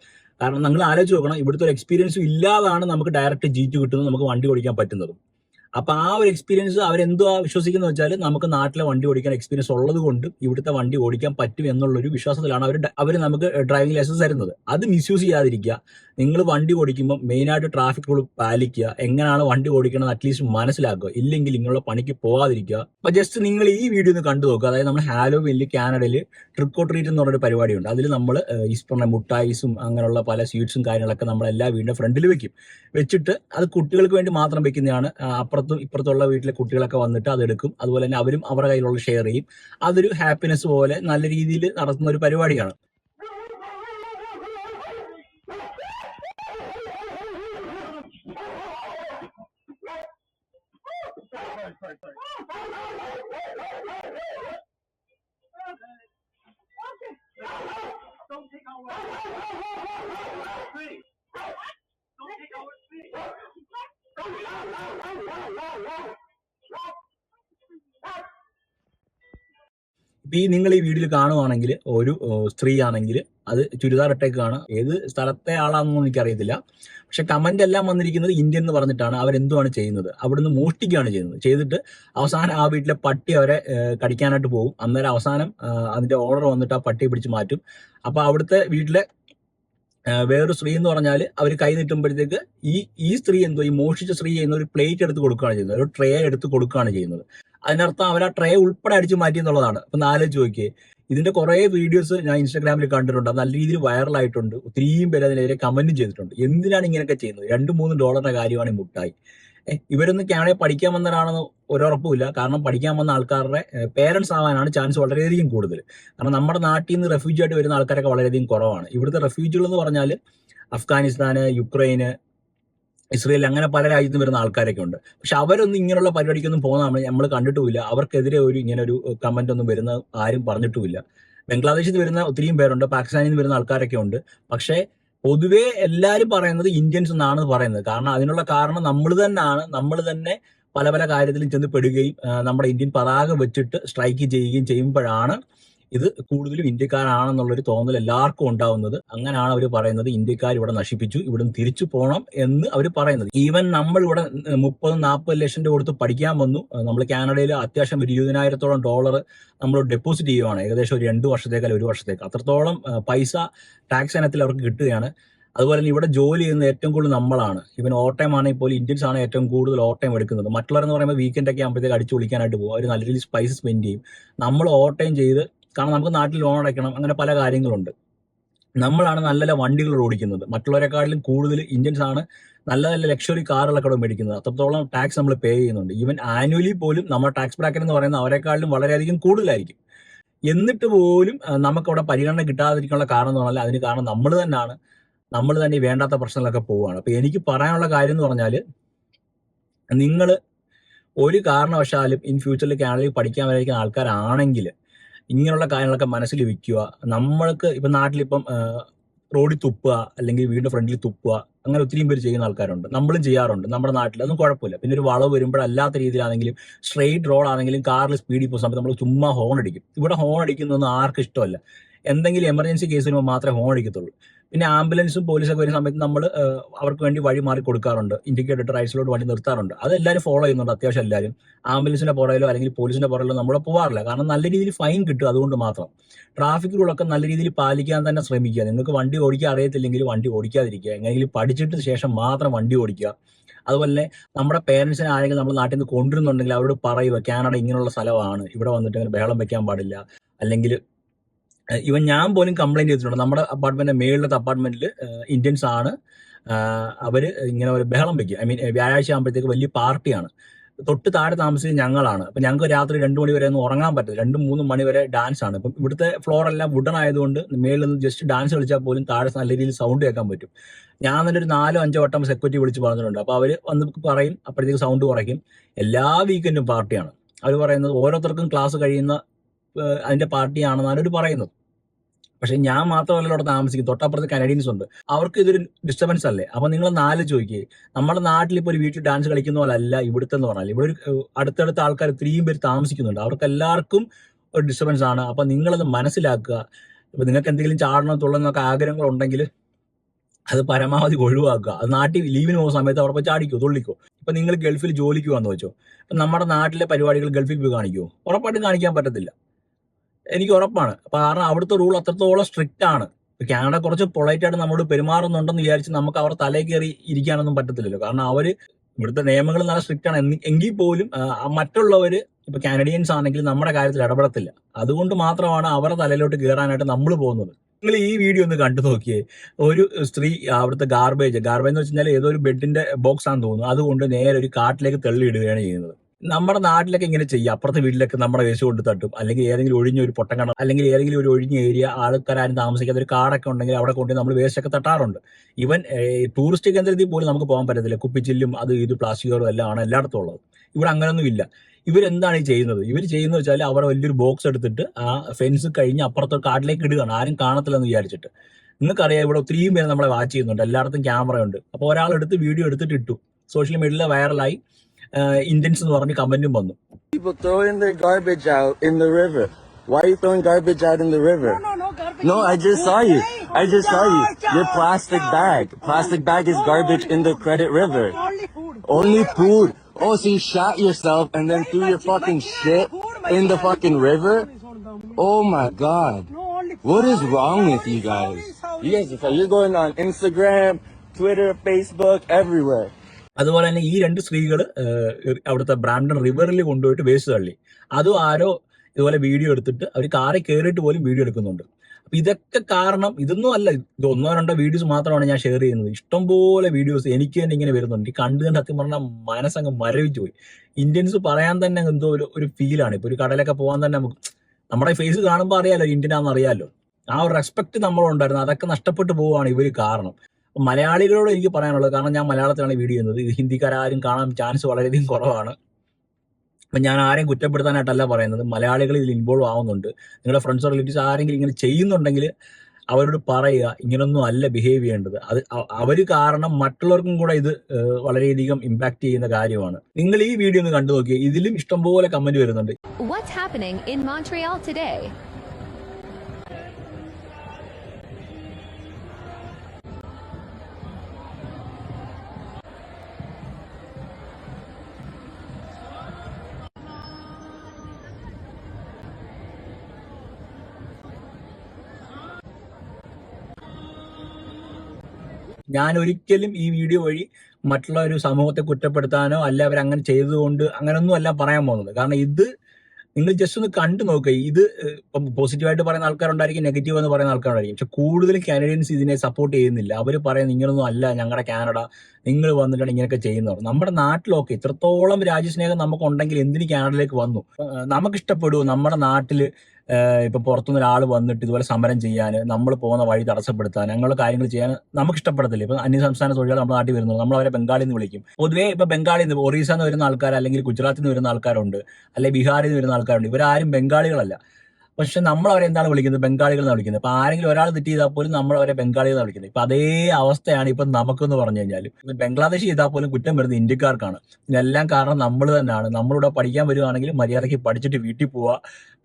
കാരണം നിങ്ങൾ ആലോചിച്ച് നോക്കണം. ഇവിടുത്തെ ഒരു എക്സ്പീരിയൻസും ഇല്ലാതാണ് നമുക്ക് ഡയറക്റ്റ് ജി ടു കിട്ടുന്നത് നമുക്ക് വണ്ടി ഓടിക്കാൻ പറ്റുന്നതും. അപ്പൊ ആ ഒരു എക്സ്പീരിയൻസ് അവരെന്തോ വിശ്വസിക്കുന്ന വെച്ചാൽ നമുക്ക് നാട്ടിലെ വണ്ടി ഓടിക്കാൻ എക്സ്പീരിയൻസ് ഉള്ളത് കൊണ്ട് ഇവിടുത്തെ വണ്ടി ഓടിക്കാൻ പറ്റും എന്നുള്ളൊരു വിശ്വാസത്തിലാണ് അവർ അവർ നമുക്ക് ഡ്രൈവിംഗ് ലൈസൻസ് തരുന്നത്. അത് മിസ്യൂസ് ചെയ്യാതിരിക്കുക. നിങ്ങൾ വണ്ടി ഓടിക്കുമ്പോൾ മെയിനായിട്ട് ട്രാഫിക് റൂൾ പാലിക്കുക. എങ്ങനെയാണ് വണ്ടി ഓടിക്കണമെന്ന് അറ്റ്ലീസ്റ്റ് മനസ്സിലാക്കുക. ഇല്ലെങ്കിൽ ഇങ്ങനെയുള്ള പണിക്ക് പോകാതിരിക്കുക. അപ്പൊ ജസ്റ്റ് നിങ്ങൾ ഈ വീഡിയോ ഒന്ന് കണ്ടു നോക്കുക. അതായത് നമ്മൾ ഹാലോവിനിൽ കാനഡയിൽ ട്രിക്കോ ട്രീറ്റ് എന്ന് പറഞ്ഞൊരു പരിപാടിയുണ്ട്. അതിൽ നമ്മൾ ഈ പറഞ്ഞ മുട്ടായിസും അങ്ങനെയുള്ള പല സ്വീറ്റ്സും കാര്യങ്ങളൊക്കെ നമ്മൾ എല്ലാ വീടിന്റെ ഫ്രണ്ടിൽ വെക്കും. വെച്ചിട്ട് അത് കുട്ടികൾക്ക് വേണ്ടി മാത്രം വെക്കുന്നതാണ് ആ, അപ്പുറത്തും ഇപ്പുറത്തുള്ള വീട്ടിലെ കുട്ടികളൊക്കെ വന്നിട്ട് അത് എടുക്കും അതുപോലെ തന്നെ അവരും അവരുടെ കയ്യിലുള്ള ഷെയർ ചെയ്യും അതൊരു ഹാപ്പിനെസ് പോലെ നല്ല രീതിയിൽ നടത്തുന്ന ഒരു പരിപാടിയാണ് ഇപ്പൊ ഈ നിങ്ങൾ ഈ വീഡിയോയിൽ കാണുവാണെങ്കിൽ ഒരു സ്ത്രീ ആണെങ്കിൽ അത് ചുരിദാർ ഇട്ടേക്കാണ്. ഏത് സ്ഥലത്തെ ആളാണെന്നൊന്നും എനിക്കറിയത്തില്ല. പക്ഷെ കമന്റ് എല്ലാം വന്നിരിക്കുന്നത് ഇന്ത്യ എന്ന് പറഞ്ഞിട്ടാണ് അവരെന്തുമാണ് ചെയ്യുന്നത്? അവിടുന്ന് മോഷ്ടിക്കുകയാണ് ചെയ്യുന്നത്. ചെയ്തിട്ട് അവസാനം ആ വീട്ടിലെ പട്ടി അവരെ കടിക്കാനായിട്ട് പോകും. അന്നേരം അവസാനം അതിന്റെ ഓർഡർ വന്നിട്ട് ആ പട്ടിയെ പിടിച്ച് മാറ്റും. അപ്പൊ അവിടുത്തെ വീട്ടിലെ വേറൊരു സ്ത്രീ എന്ന് പറഞ്ഞാൽ അവർ കൈ നീട്ടുമ്പോഴത്തേക്ക് ഈ ഈ സ്ത്രീ എന്തോ ഈ മോഷിച്ച സ്ത്രീ എന്ന ഒരു പ്ലേറ്റ് എടുത്ത് കൊടുക്കുകയാണ് ചെയ്യുന്നത്. ഒരു ട്രേ എടുത്ത് കൊടുക്കുകയാണ് ചെയ്യുന്നത്. അതിനർത്ഥം അവർ ആ ട്രേ ഉൾപ്പെടെ അടിച്ചു മാറ്റി എന്നുള്ളതാണ്. അപ്പൊ നാലോചിച്ച് നോക്കിയേ. ഇതിന്റെ കുറെ വീഡിയോസ് ഞാൻ ഇൻസ്റ്റാഗ്രാമിൽ കണ്ടിട്ടുണ്ട്. നല്ല രീതിയിൽ വൈറലായിട്ടുണ്ട് ഒത്തിരിയും പേര് അതിനെതിരെ കമന്റും ചെയ്തിട്ടുണ്ട്. എന്തിനാണ് ഇങ്ങനെയൊക്കെ ചെയ്യുന്നത്? രണ്ട് മൂന്ന് ഡോളറിന്റെ കാര്യമാണ് ഈ മുട്ടായി. ഇവരൊന്നും ക്യാമറയെ പഠിക്കാൻ വന്നവരാണെന്ന് ഒരുറപ്പുമില്ല കാരണം പഠിക്കാൻ വന്ന ആൾക്കാരുടെ പേരൻസ് ആവാനാണ് ചാൻസ് വളരെയധികം കൂടുതൽ. കാരണം നമ്മുടെ നാട്ടിൽ നിന്ന് റെഫ്യൂജി ആയിട്ട് വരുന്ന ആൾക്കാരൊക്കെ വളരെയധികം കുറവാണ്. ഇവിടുത്തെ റെഫ്യൂജികൾ എന്ന് പറഞ്ഞാൽ അഫ്ഗാനിസ്ഥാന് യുക്രൈന് ഇസ്രയേൽ അങ്ങനെ പല രാജ്യത്തും വരുന്ന ആൾക്കാരൊക്കെ ഉണ്ട്. പക്ഷെ അവരൊന്നും ഇങ്ങനെയുള്ള പരിപാടിക്കൊന്നും പോകുന്ന നമ്മൾ നമ്മൾ കണ്ടിട്ടുമില്ല. അവർക്കെതിരെ ഒരു ഇങ്ങനെ ഒരു കമന്റ് ഒന്നും വരുന്ന ആരും പറഞ്ഞിട്ടുമില്ല. ബംഗ്ലാദേശിൽ നിന്ന് വരുന്ന ഒത്തിരിയും പേരുണ്ട്. പാകിസ്ഥാനിൽ നിന്ന് വരുന്ന ആൾക്കാരൊക്കെ ഉണ്ട്. പക്ഷേ പൊതുവേ എല്ലാവരും പറയുന്നത് ഇന്ത്യൻസ് എന്നാണ് പറയുന്നത്. കാരണം അതിനുള്ള കാരണം നമ്മൾ തന്നെയാണ്. നമ്മൾ തന്നെ പല പല കാര്യത്തിലും ചെന്ന് പെടുകയും നമ്മുടെ ഇന്ത്യൻ പതാക വെച്ചിട്ട് സ്ട്രൈക്ക് ചെയ്യുകയും ചെയ്യുമ്പോഴാണ് ഇത് കൂടുതലും ഇന്ത്യക്കാരാണെന്നുള്ളൊരു തോന്നൽ എല്ലാവർക്കും ഉണ്ടാവുന്നത്. അങ്ങനെയാണ് അവർ പറയുന്നത്. ഇന്ത്യക്കാർ ഇവിടെ നശിപ്പിച്ചു ഇവിടുന്ന് തിരിച്ചു പോകണം എന്ന് അവർ പറയുന്നത്. ഈവൻ നമ്മൾ ഇവിടെ മുപ്പതും നാൽപ്പത് ലക്ഷം രൂപ കൊടുത്ത് പഠിക്കാൻ വന്നു. നമ്മൾ കാനഡയിൽ അത്യാവശ്യം ഒരു ഇരുപതിനായിരത്തോളം ഡോളർ നമ്മൾ ഡെപ്പോസിറ്റ് ചെയ്യുവാണ്. ഏകദേശം ഒരു രണ്ട് വർഷത്തേക്ക് അല്ലെങ്കിൽ ഒരു വർഷത്തേക്ക്. അത്രത്തോളം പൈസ ടാക്സ് ഇനത്തിൽ അവർക്ക് കിട്ടുകയാണ്. അതുപോലെ തന്നെ ഇവിടെ ജോലി ചെയ്യുന്ന ഏറ്റവും കൂടുതൽ നമ്മളാണ്. ഇവൻ ഓവർ ടൈം ആണെങ്കിൽ പോലും ഇന്ത്യൻസ് ആണ് ഏറ്റവും കൂടുതൽ ഓവർ ടൈം എടുക്കുന്നത്. മറ്റുള്ളവരെന്ന് പറയുമ്പോൾ വീക്കെൻഡ് ഒക്കെ ആകുമ്പോഴത്തേക്ക് അടിച്ചു വിളിക്കാനായിട്ട് പോകും. അവർ നല്ല രീതിയിൽ പൈസ സ്പെൻഡ് ചെയ്യും. നമ്മൾ ഓവർ ടൈം ചെയ്ത് കാരണം നമുക്ക് നാട്ടിൽ ലോൺ അടയ്ക്കണം അങ്ങനെ പല കാര്യങ്ങളുണ്ട്. നമ്മളാണ് നല്ല നല്ല വണ്ടികൾ ഓടിക്കുന്നത്. മറ്റുള്ളവരെക്കാട്ടിലും കൂടുതൽ ഇന്ത്യൻസ് ആണ് നല്ല നല്ല ലക്ഷറി കാറുകളൊക്കെ മേടിക്കുന്നത്. അത്രത്തോളം ടാക്സ് നമ്മൾ പേ ചെയ്യുന്നുണ്ട്. ഈവൻ ആനുവലി പോലും നമ്മുടെ ടാക്സ് ബ്രാക്കറ്റ് എന്ന് പറയുന്നത് അവരെക്കാട്ടിലും വളരെയധികം കൂടുതലായിരിക്കും. എന്നിട്ട് പോലും നമുക്കവിടെ പരിഗണന കിട്ടാതിരിക്കാനുള്ള കാരണം എന്ന് പറഞ്ഞാൽ അതിന് കാരണം നമ്മൾ തന്നെയാണ്. നമ്മൾ തന്നെ വേണ്ടാത്ത പ്രശ്നങ്ങളൊക്കെ പോവുകയാണ്. അപ്പൊ എനിക്ക് പറയാനുള്ള കാര്യം എന്ന് പറഞ്ഞാൽ നിങ്ങൾ ഒരു കാരണവശാലും ഇൻ ഫ്യൂച്ചറിൽ കാനഡയിൽ പഠിക്കാൻ വരായിരിക്കുന്ന ആൾക്കാരാണെങ്കിൽ ഇങ്ങനെയുള്ള കാര്യങ്ങളൊക്കെ മനസ്സിൽ വെക്കുക. നമ്മൾക്ക് ഇപ്പൊ നാട്ടിലിപ്പം റോഡിൽ തുപ്പുക അല്ലെങ്കിൽ വീടിന്റെ ഫ്രണ്ടിൽ തുപ്പുക അങ്ങനെ ഒത്തിരിയും പേര് ചെയ്യുന്ന ആൾക്കാരുണ്ട്. നമ്മളും ചെയ്യാറുണ്ട്. നമ്മുടെ നാട്ടിൽ അതൊന്നും കുഴപ്പമില്ല. പിന്നെ ഒരു വളവ് വരുമ്പോഴല്ലാത്ത രീതിയിലാണെങ്കിലും സ്ട്രെയിറ്റ് റോഡ് ആണെങ്കിലും കാറിൽ സ്പീഡിൽ പോകുന്ന സമയത്ത് നമ്മൾ ചുമ്മാ ഹോൺ അടിക്കും. ഇവിടെ ഹോൺ അടിക്കുന്നതൊന്നും ആർക്കും ഇഷ്ടമല്ല. എന്തെങ്കിലും എമർജൻസി കേസിന് മാത്രമേ ഹോൺ അടിക്കത്തുള്ളൂ. പിന്നെ ആംബുലൻസും പോലീസൊക്കെ വരുന്ന സമയത്ത് നമ്മൾ അവർക്ക് വേണ്ടി വഴി മാറി കൊടുക്കാറുണ്ട്. ഇൻഡിക്കേറ്റർ റൈറ്റ്സിലോട്ട് വണ്ടി നിർത്താറുണ്ട്. അത് എല്ലാവരും ഫോളോ ചെയ്യുന്നുണ്ട് അത്യാവശ്യം എല്ലാവരും ആംബുലൻസിന്റെ പുറയിലോ അല്ലെങ്കിൽ പോലീസിന്റെ പുറയിലോ നമ്മൾ പോകാറില്ല കാരണം നല്ല രീതിയിൽ ഫൈൻ കിട്ടും അതുകൊണ്ട് മാത്രം. ട്രാഫിക് റൂളൊക്കെ നല്ല രീതിയിൽ പാലിക്കാൻ തന്നെ ശ്രമിക്കുക. നിങ്ങൾക്ക് വണ്ടി ഓടിക്കാൻ അറിയത്തില്ലെങ്കിൽ വണ്ടി ഓടിക്കാതിരിക്കുക. എങ്ങനെയെങ്കിലും പഠിച്ചിട്ട് ശേഷം മാത്രം വണ്ടി ഓടിക്കുക. അതുപോലെ നമ്മുടെ പേരൻസിനെ ആരെങ്കിലും നമ്മൾ നാട്ടിൽ നിന്ന് കൊണ്ടുവരുന്നുണ്ടെങ്കിൽ അവരോട് പറയുക കാനഡ ഇങ്ങനെയുള്ള സ്ഥലമാണ്. ഇവിടെ വന്നിട്ട് അങ്ങനെ ബഹളം വെക്കാൻ പാടില്ല. അല്ലെങ്കിൽ ഇവൻ ഞാൻ പോലും കംപ്ലൈന്റ് ചെയ്തിട്ടുണ്ട്. നമ്മുടെ അപ്പാർട്ട്മെന്റ് മേളിലത്തെ അപ്പാർട്ട്മെന്റിൽ ഇന്ത്യൻസ് ആണ്. അവർ ഇങ്ങനെ ഒരു ബഹളം വെക്കും ഐ മീൻ വ്യാഴാഴ്ച ആകുമ്പോഴത്തേക്ക് വലിയ പാർട്ടിയാണ് തൊട്ട് താഴെ താമസിച്ചത് ഞങ്ങളാണ്. അപ്പൊ ഞങ്ങൾക്ക് രാത്രി രണ്ടു മണി വരെ ഒന്നും ഉറങ്ങാൻ പറ്റില്ല രണ്ടും മൂന്നും മണി വരെ ഡാൻസ് ആണ്. ഇപ്പം ഇവിടുത്തെ ഫ്ലോർ എല്ലാം വുഡൻ ആയതുകൊണ്ട് മേളിൽ നിന്ന് ജസ്റ്റ് ഡാൻസ് കളിച്ചാൽ പോലും താഴെ നല്ല രീതിയിൽ സൗണ്ട് കേൾക്കാൻ പറ്റും. ഞാൻ തന്നെ ഒരു നാലോ അഞ്ചോ വട്ടം സെക്യൂരിറ്റി വിളിച്ച് പറഞ്ഞിട്ടുണ്ട്. അപ്പൊ അവർ വന്ന് പറയും അപ്പോഴത്തേക്ക് സൗണ്ട് കുറയ്ക്കും. എല്ലാ വീക്കെൻഡും പാർട്ടിയാണ് അവർ പറയുന്നത് ഓരോരുത്തർക്കും ക്ലാസ് കഴിയുന്ന അതിന്റെ പാർട്ടിയാണെന്നാണ് അവർ പറയുന്നത് പക്ഷെ ഞാൻ മാത്രമല്ല അവിടെ താമസിക്കും തൊട്ടപ്പുറത്ത് കനഡിയൻസ് ഉണ്ട്. അവർക്ക് ഇതൊരു ഡിസ്റ്റർബൻസ് അല്ലേ? അപ്പൊ നിങ്ങൾ നാല് ചോദിക്കുക നമ്മുടെ നാട്ടിൽ ഇപ്പോൾ ഒരു വീട്ടിൽ ഡാൻസ് കളിക്കുന്ന പോലെ അല്ല ഇവിടുത്തെ എന്ന് പറഞ്ഞാൽ ഇവിടെ ഒരു അടുത്തടുത്ത ആൾക്കാർ ഇത്രയും പേര് താമസിക്കുന്നുണ്ട്. അവർക്ക് എല്ലാവർക്കും ഒരു ഡിസ്റ്റർബൻസ് ആണ്. അപ്പൊ നിങ്ങളത് മനസ്സിലാക്കുക. ഇപ്പൊ നിങ്ങൾക്ക് എന്തെങ്കിലും ചാടണം തുള്ളണമെന്നൊക്കെ ആഗ്രഹങ്ങൾ ഉണ്ടെങ്കിൽ അത് പരമാവധി ഒഴിവാക്കുക. അത് നാട്ടിൽ ലീവിന് പോകുന്ന സമയത്ത് അവിടെ പോയി ചാടിക്കോ തുള്ളിക്കോ. ഇപ്പൊ നിങ്ങൾ ഗൾഫിൽ ജോലിക്ക് വെച്ചോ. ഇപ്പൊ നമ്മുടെ നാട്ടിലെ പരിപാടികൾ ഗൾഫിൽ പോയി കാണിക്കുമോ ഉറപ്പായിട്ടും കാണിക്കാൻ പറ്റത്തില്ല. എനിക്ക് ഉറപ്പാണ്. കാരണം അവിടുത്തെ റൂൾ അത്രത്തോളം സ്ട്രിക്റ്റ് ആണ്. കാനഡ കുറച്ച് പൊളൈറ്റ് ആയിട്ട് നമ്മോട് പെരുമാറുന്നുണ്ടെന്ന് വിചാരിച്ച് നമുക്ക് അവർ തലയിൽ കയറി ഇരിക്കാനൊന്നും പറ്റത്തില്ലല്ലോ. കാരണം അവർ ഇവിടുത്തെ നിയമങ്ങൾ നല്ല സ്ട്രിക്റ്റ് ആണ്. എങ്കിൽ പോലും മറ്റുള്ളവർ ഇപ്പൊ കാനഡിയൻസ് ആണെങ്കിൽ നമ്മുടെ കാര്യത്തിൽ ഇടപെടത്തില്ല. അതുകൊണ്ട് മാത്രമാണ് അവരുടെ തലയിലോട്ട് കയറാനായിട്ട് നമ്മൾ പോകുന്നത്. നിങ്ങൾ ഈ വീഡിയോ ഒന്ന് കണ്ടു നോക്കിയേ. ഒരു സ്ത്രീ അവിടുത്തെ ഗാർബേജ് ഗാർബേജ് എന്ന് വെച്ചാൽ ഏതോ ഒരു ബെഡിന്റെ ബോക്സ് ആണെന്ന് തോന്നുന്നു. അതുകൊണ്ട് നേരെ ഒരു കാട്ടിലേക്ക് തള്ളിയിടുകയാണ് ചെയ്യുന്നത്. നമ്മുടെ നാട്ടിലൊക്കെ ഇങ്ങനെ ചെയ്യുക അപ്പുറത്തെ വീട്ടിലൊക്കെ നമ്മുടെ വേസ്റ്റ് കൊണ്ട് തട്ടും. അല്ലെങ്കിൽ ഏതെങ്കിലും ഒഴിഞ്ഞ ഒരു പൊട്ടക്കണ അല്ലെങ്കിൽ ഏതെങ്കിലും ഒരു ഒഴിഞ്ഞ ഏരിയ ആൾക്കാരും താമസിക്കാത്ത ഒരു കാടൊക്കെ ഉണ്ടെങ്കിൽ അവിടെ കൊണ്ട് നമ്മൾ വേസ്റ്റ് ഒക്കെ തട്ടാറുണ്ട്. ഈവൻ ടൂറിസ്റ്റ് കേന്ദ്രത്തിൽ പോലും നമുക്ക് പോകാൻ പറ്റത്തില്ല. കുപ്പിച്ചില്ലും അത് ഇത് പ്ലാസ്റ്റിക്കുകളും എല്ലാം ആണ് എല്ലായിടത്തും ഉള്ളത്. ഇവിടെ അങ്ങനൊന്നും ഇല്ല. ഇവരെന്താണ് ഈ ചെയ്യുന്നത്? ഇവർ ചെയ്യുന്നത് വെച്ചാൽ അവർ വലിയൊരു ബോക്സ് എടുത്തിട്ട് ആ ഫെൻസ് കഴിഞ്ഞ് അപ്പുറത്തെ കാട്ടിലേക്ക് ഇടുകയാണ്. ആരും കാണത്തില്ലെന്ന് വിചാരിച്ചിട്ട്. നിങ്ങൾക്കറിയാം ഇവിടെ ഒത്തിരിയും പേര് നമ്മളെ വാച്ച് ചെയ്യുന്നുണ്ട്. എല്ലായിടത്തും ക്യാമറ ഉണ്ട്. അപ്പോൾ ഒരാൾ എടുത്ത് വീഡിയോ എടുത്തിട്ട് ഇട്ടു. സോഷ്യൽ മീഡിയയിൽ വൈറലായി ഇന്ത്യൻസ് എന്ന് പറഞ്ഞ് കമന്റും വന്നു people throwing their garbage out in the river. Why are you throwing garbage out in the river? No, no, garbage. No, I just saw you. I just saw you. Your plastic bag. Plastic bag is garbage in the credit river. Only food. Only food. Oh, so you shot yourself and then threw your fucking shit in the fucking river? Oh my god. No, only What is wrong with you guys? You guys, are- you're going on Instagram, Twitter, Facebook, everywhere. അതുപോലെ തന്നെ ഈ രണ്ട് സ്ത്രീകൾ അവിടുത്തെ Brandon റിവറിൽ കൊണ്ടുപോയിട്ട് waste തള്ളി. അതും ആരോ ഇതുപോലെ വീഡിയോ എടുത്തിട്ട് അവർ കാറിൽ കയറിയിട്ട് പോലും വീഡിയോ എടുക്കുന്നുണ്ട്. അപ്പൊ ഇതൊക്കെ കാരണം ഇതൊന്നും അല്ല ഇത് ഒന്നോ രണ്ടോ വീഡിയോസ് മാത്രമാണ് ഞാൻ ഷെയർ ചെയ്യുന്നത്. ഇഷ്ടംപോലെ വീഡിയോസ് എനിക്ക് തന്നെ ഇങ്ങനെ വരുന്നുണ്ട്. ഈ കണ്ടു കണ്ട് സത്യം പറഞ്ഞാൽ മനസ്സങ്ങ് മരവിച്ചു പോയി. ഇന്ത്യൻസ് പറയാൻ തന്നെ എന്തോ ഒരു ഒരു ഫീലാണ് ഇപ്പൊ ഒരു കടലൊക്കെ പോകാൻ തന്നെ നമുക്ക് നമ്മുടെ ഫേസ് കാണുമ്പോൾ അറിയാലോ ഇന്ത്യൻ ആണെന്ന് അറിയാലോ. ആ ഒരു റെസ്പെക്ട് നമ്മളുണ്ടായിരുന്നു അതൊക്കെ നഷ്ടപ്പെട്ടു പോവുകയാണ് ഇവർ കാരണം. മലയാളികളോട് എനിക്ക് പറയാനുള്ളത് കാരണം ഞാൻ മലയാളത്തിലാണ് വീഡിയോ ചെയ്യുന്നത്. ഇത് ഹിന്ദിക്കാരും കാണാൻ ചാൻസ് വളരെയധികം കുറവാണ്. അപ്പം ഞാൻ ആരെയും കുറ്റപ്പെടുത്താനായിട്ടല്ല പറയുന്നത്. മലയാളികൾ ഇതിൽ ഇൻവോൾവ് ആവുന്നുണ്ട്. നിങ്ങളുടെ ഫ്രണ്ട്സോ റിലേറ്റീവ്സ് ആരെങ്കിലും ഇങ്ങനെ ചെയ്യുന്നുണ്ടെങ്കിൽ അവരോട് പറയുക ഇങ്ങനൊന്നും അല്ല ബിഹേവ് ചെയ്യേണ്ടത്. അത് അവർ കാരണം മറ്റുള്ളവർക്കും കൂടെ ഇത് വളരെയധികം ഇമ്പാക്ട് ചെയ്യുന്ന കാര്യമാണ്. നിങ്ങൾ ഈ വീഡിയോ ഒന്ന് കണ്ടു നോക്കിയേ ഇതിലും ഇഷ്ടംപോലെ കമന്റ് വരുന്നുണ്ട്. Happening in Montreal today? ഞാൻ ഒരിക്കലും ഈ വീഡിയോ വഴി മറ്റുള്ള ഒരു സമൂഹത്തെ കുറ്റപ്പെടുത്താനോ അല്ല അവർ അങ്ങനെ ചെയ്തതുകൊണ്ട് അങ്ങനൊന്നും അല്ല പറയാൻ പോകുന്നത്. കാരണം ഇത് നിങ്ങൾ ജസ്റ്റ് ഒന്ന് കണ്ടു നോക്കുക ഇത് ഇപ്പം പോസിറ്റീവായിട്ട് പറയുന്ന ആൾക്കാരുണ്ടായിരിക്കും നെഗറ്റീവ് എന്ന് പറയുന്ന ആൾക്കാരുണ്ടായിരിക്കും. പക്ഷെ കൂടുതലും കാനഡിയൻസ് ഇതിനെ സപ്പോർട്ട് ചെയ്യുന്നില്ല. അവർ പറയുന്നത് ഇങ്ങനൊന്നും അല്ല ഞങ്ങളുടെ കാനഡ നിങ്ങൾ വന്നിട്ടാണ് ഇങ്ങനെയൊക്കെ ചെയ്യുന്നത് നമ്മുടെ നാട്ടിലൊക്കെ ഇത്രത്തോളം രാജ്യസ്നേഹം നമുക്കുണ്ടെങ്കിൽ എന്തിന് കാനഡയിലേക്ക് വന്നു? നമുക്ക് നമ്മുടെ നാട്ടിൽ ഏഹ്, ഇപ്പൊ പുറത്തുനിന്ന് ഒരാൾ വന്നിട്ട് ഇതുപോലെ സമരം ചെയ്യാൻ നമ്മൾ പോകുന്ന വഴി തടസ്സപ്പെടുത്താൻ അങ്ങനെയുള്ള കാര്യങ്ങൾ ചെയ്യാൻ നമുക്ക് ഇഷ്ടപ്പെടത്തില്ല. ഇപ്പൊ അന്യസംസ്ഥാന തൊഴിലാളി നമ്മുടെ നാട്ടിൽ വരുന്നത് നമ്മൾ അവരെ ബംഗാളിൽ നിന്ന് വിളിക്കും. പൊതുവേ ഇപ്പൊ ബംഗാളിൽ നിന്ന് ഒറീസ എന്ന് വരുന്ന ആൾക്കാർ അല്ലെങ്കിൽ ഗുജറാത്തിൽ നിന്ന് വരുന്ന ആൾക്കാരുണ്ട് അല്ലെങ്കിൽ ബീഹാറിൽ നിന്ന് വരുന്ന ആൾക്കാരുണ്ട്. ഇവരാരും ബംഗാളികളല്ല. പക്ഷെ നമ്മൾ അവരെ എന്താണ് വിളിക്കുന്നത്? ബംഗാളികൾ എന്നാണ് വിളിക്കുന്നത്. ഇപ്പൊ ആരെങ്കിലും ഒരാൾ തെറ്റ് ചെയ്താൽ പോലും നമ്മൾ അവരെ ബംഗാളികൾ എന്നാണ് വിളിക്കുന്നത്. ഇപ്പൊ അതേ അവസ്ഥയാണ് ഇപ്പൊ നമുക്കെന്ന് പറഞ്ഞു കഴിഞ്ഞാൽ ബംഗ്ലാദേശ് ചെയ്താൽ പോലും കുറ്റം വരുന്നത് ഇന്ത്യക്കാർക്കാണ്. ഇതിനെല്ലാം കാരണം നമ്മൾ തന്നെയാണ്. നമ്മളിവിടെ പഠിക്കാൻ വരുവാണെങ്കിൽ മര്യാദയ്ക്ക് പഠിച്ചിട്ട് വീട്ടിൽ പോവുക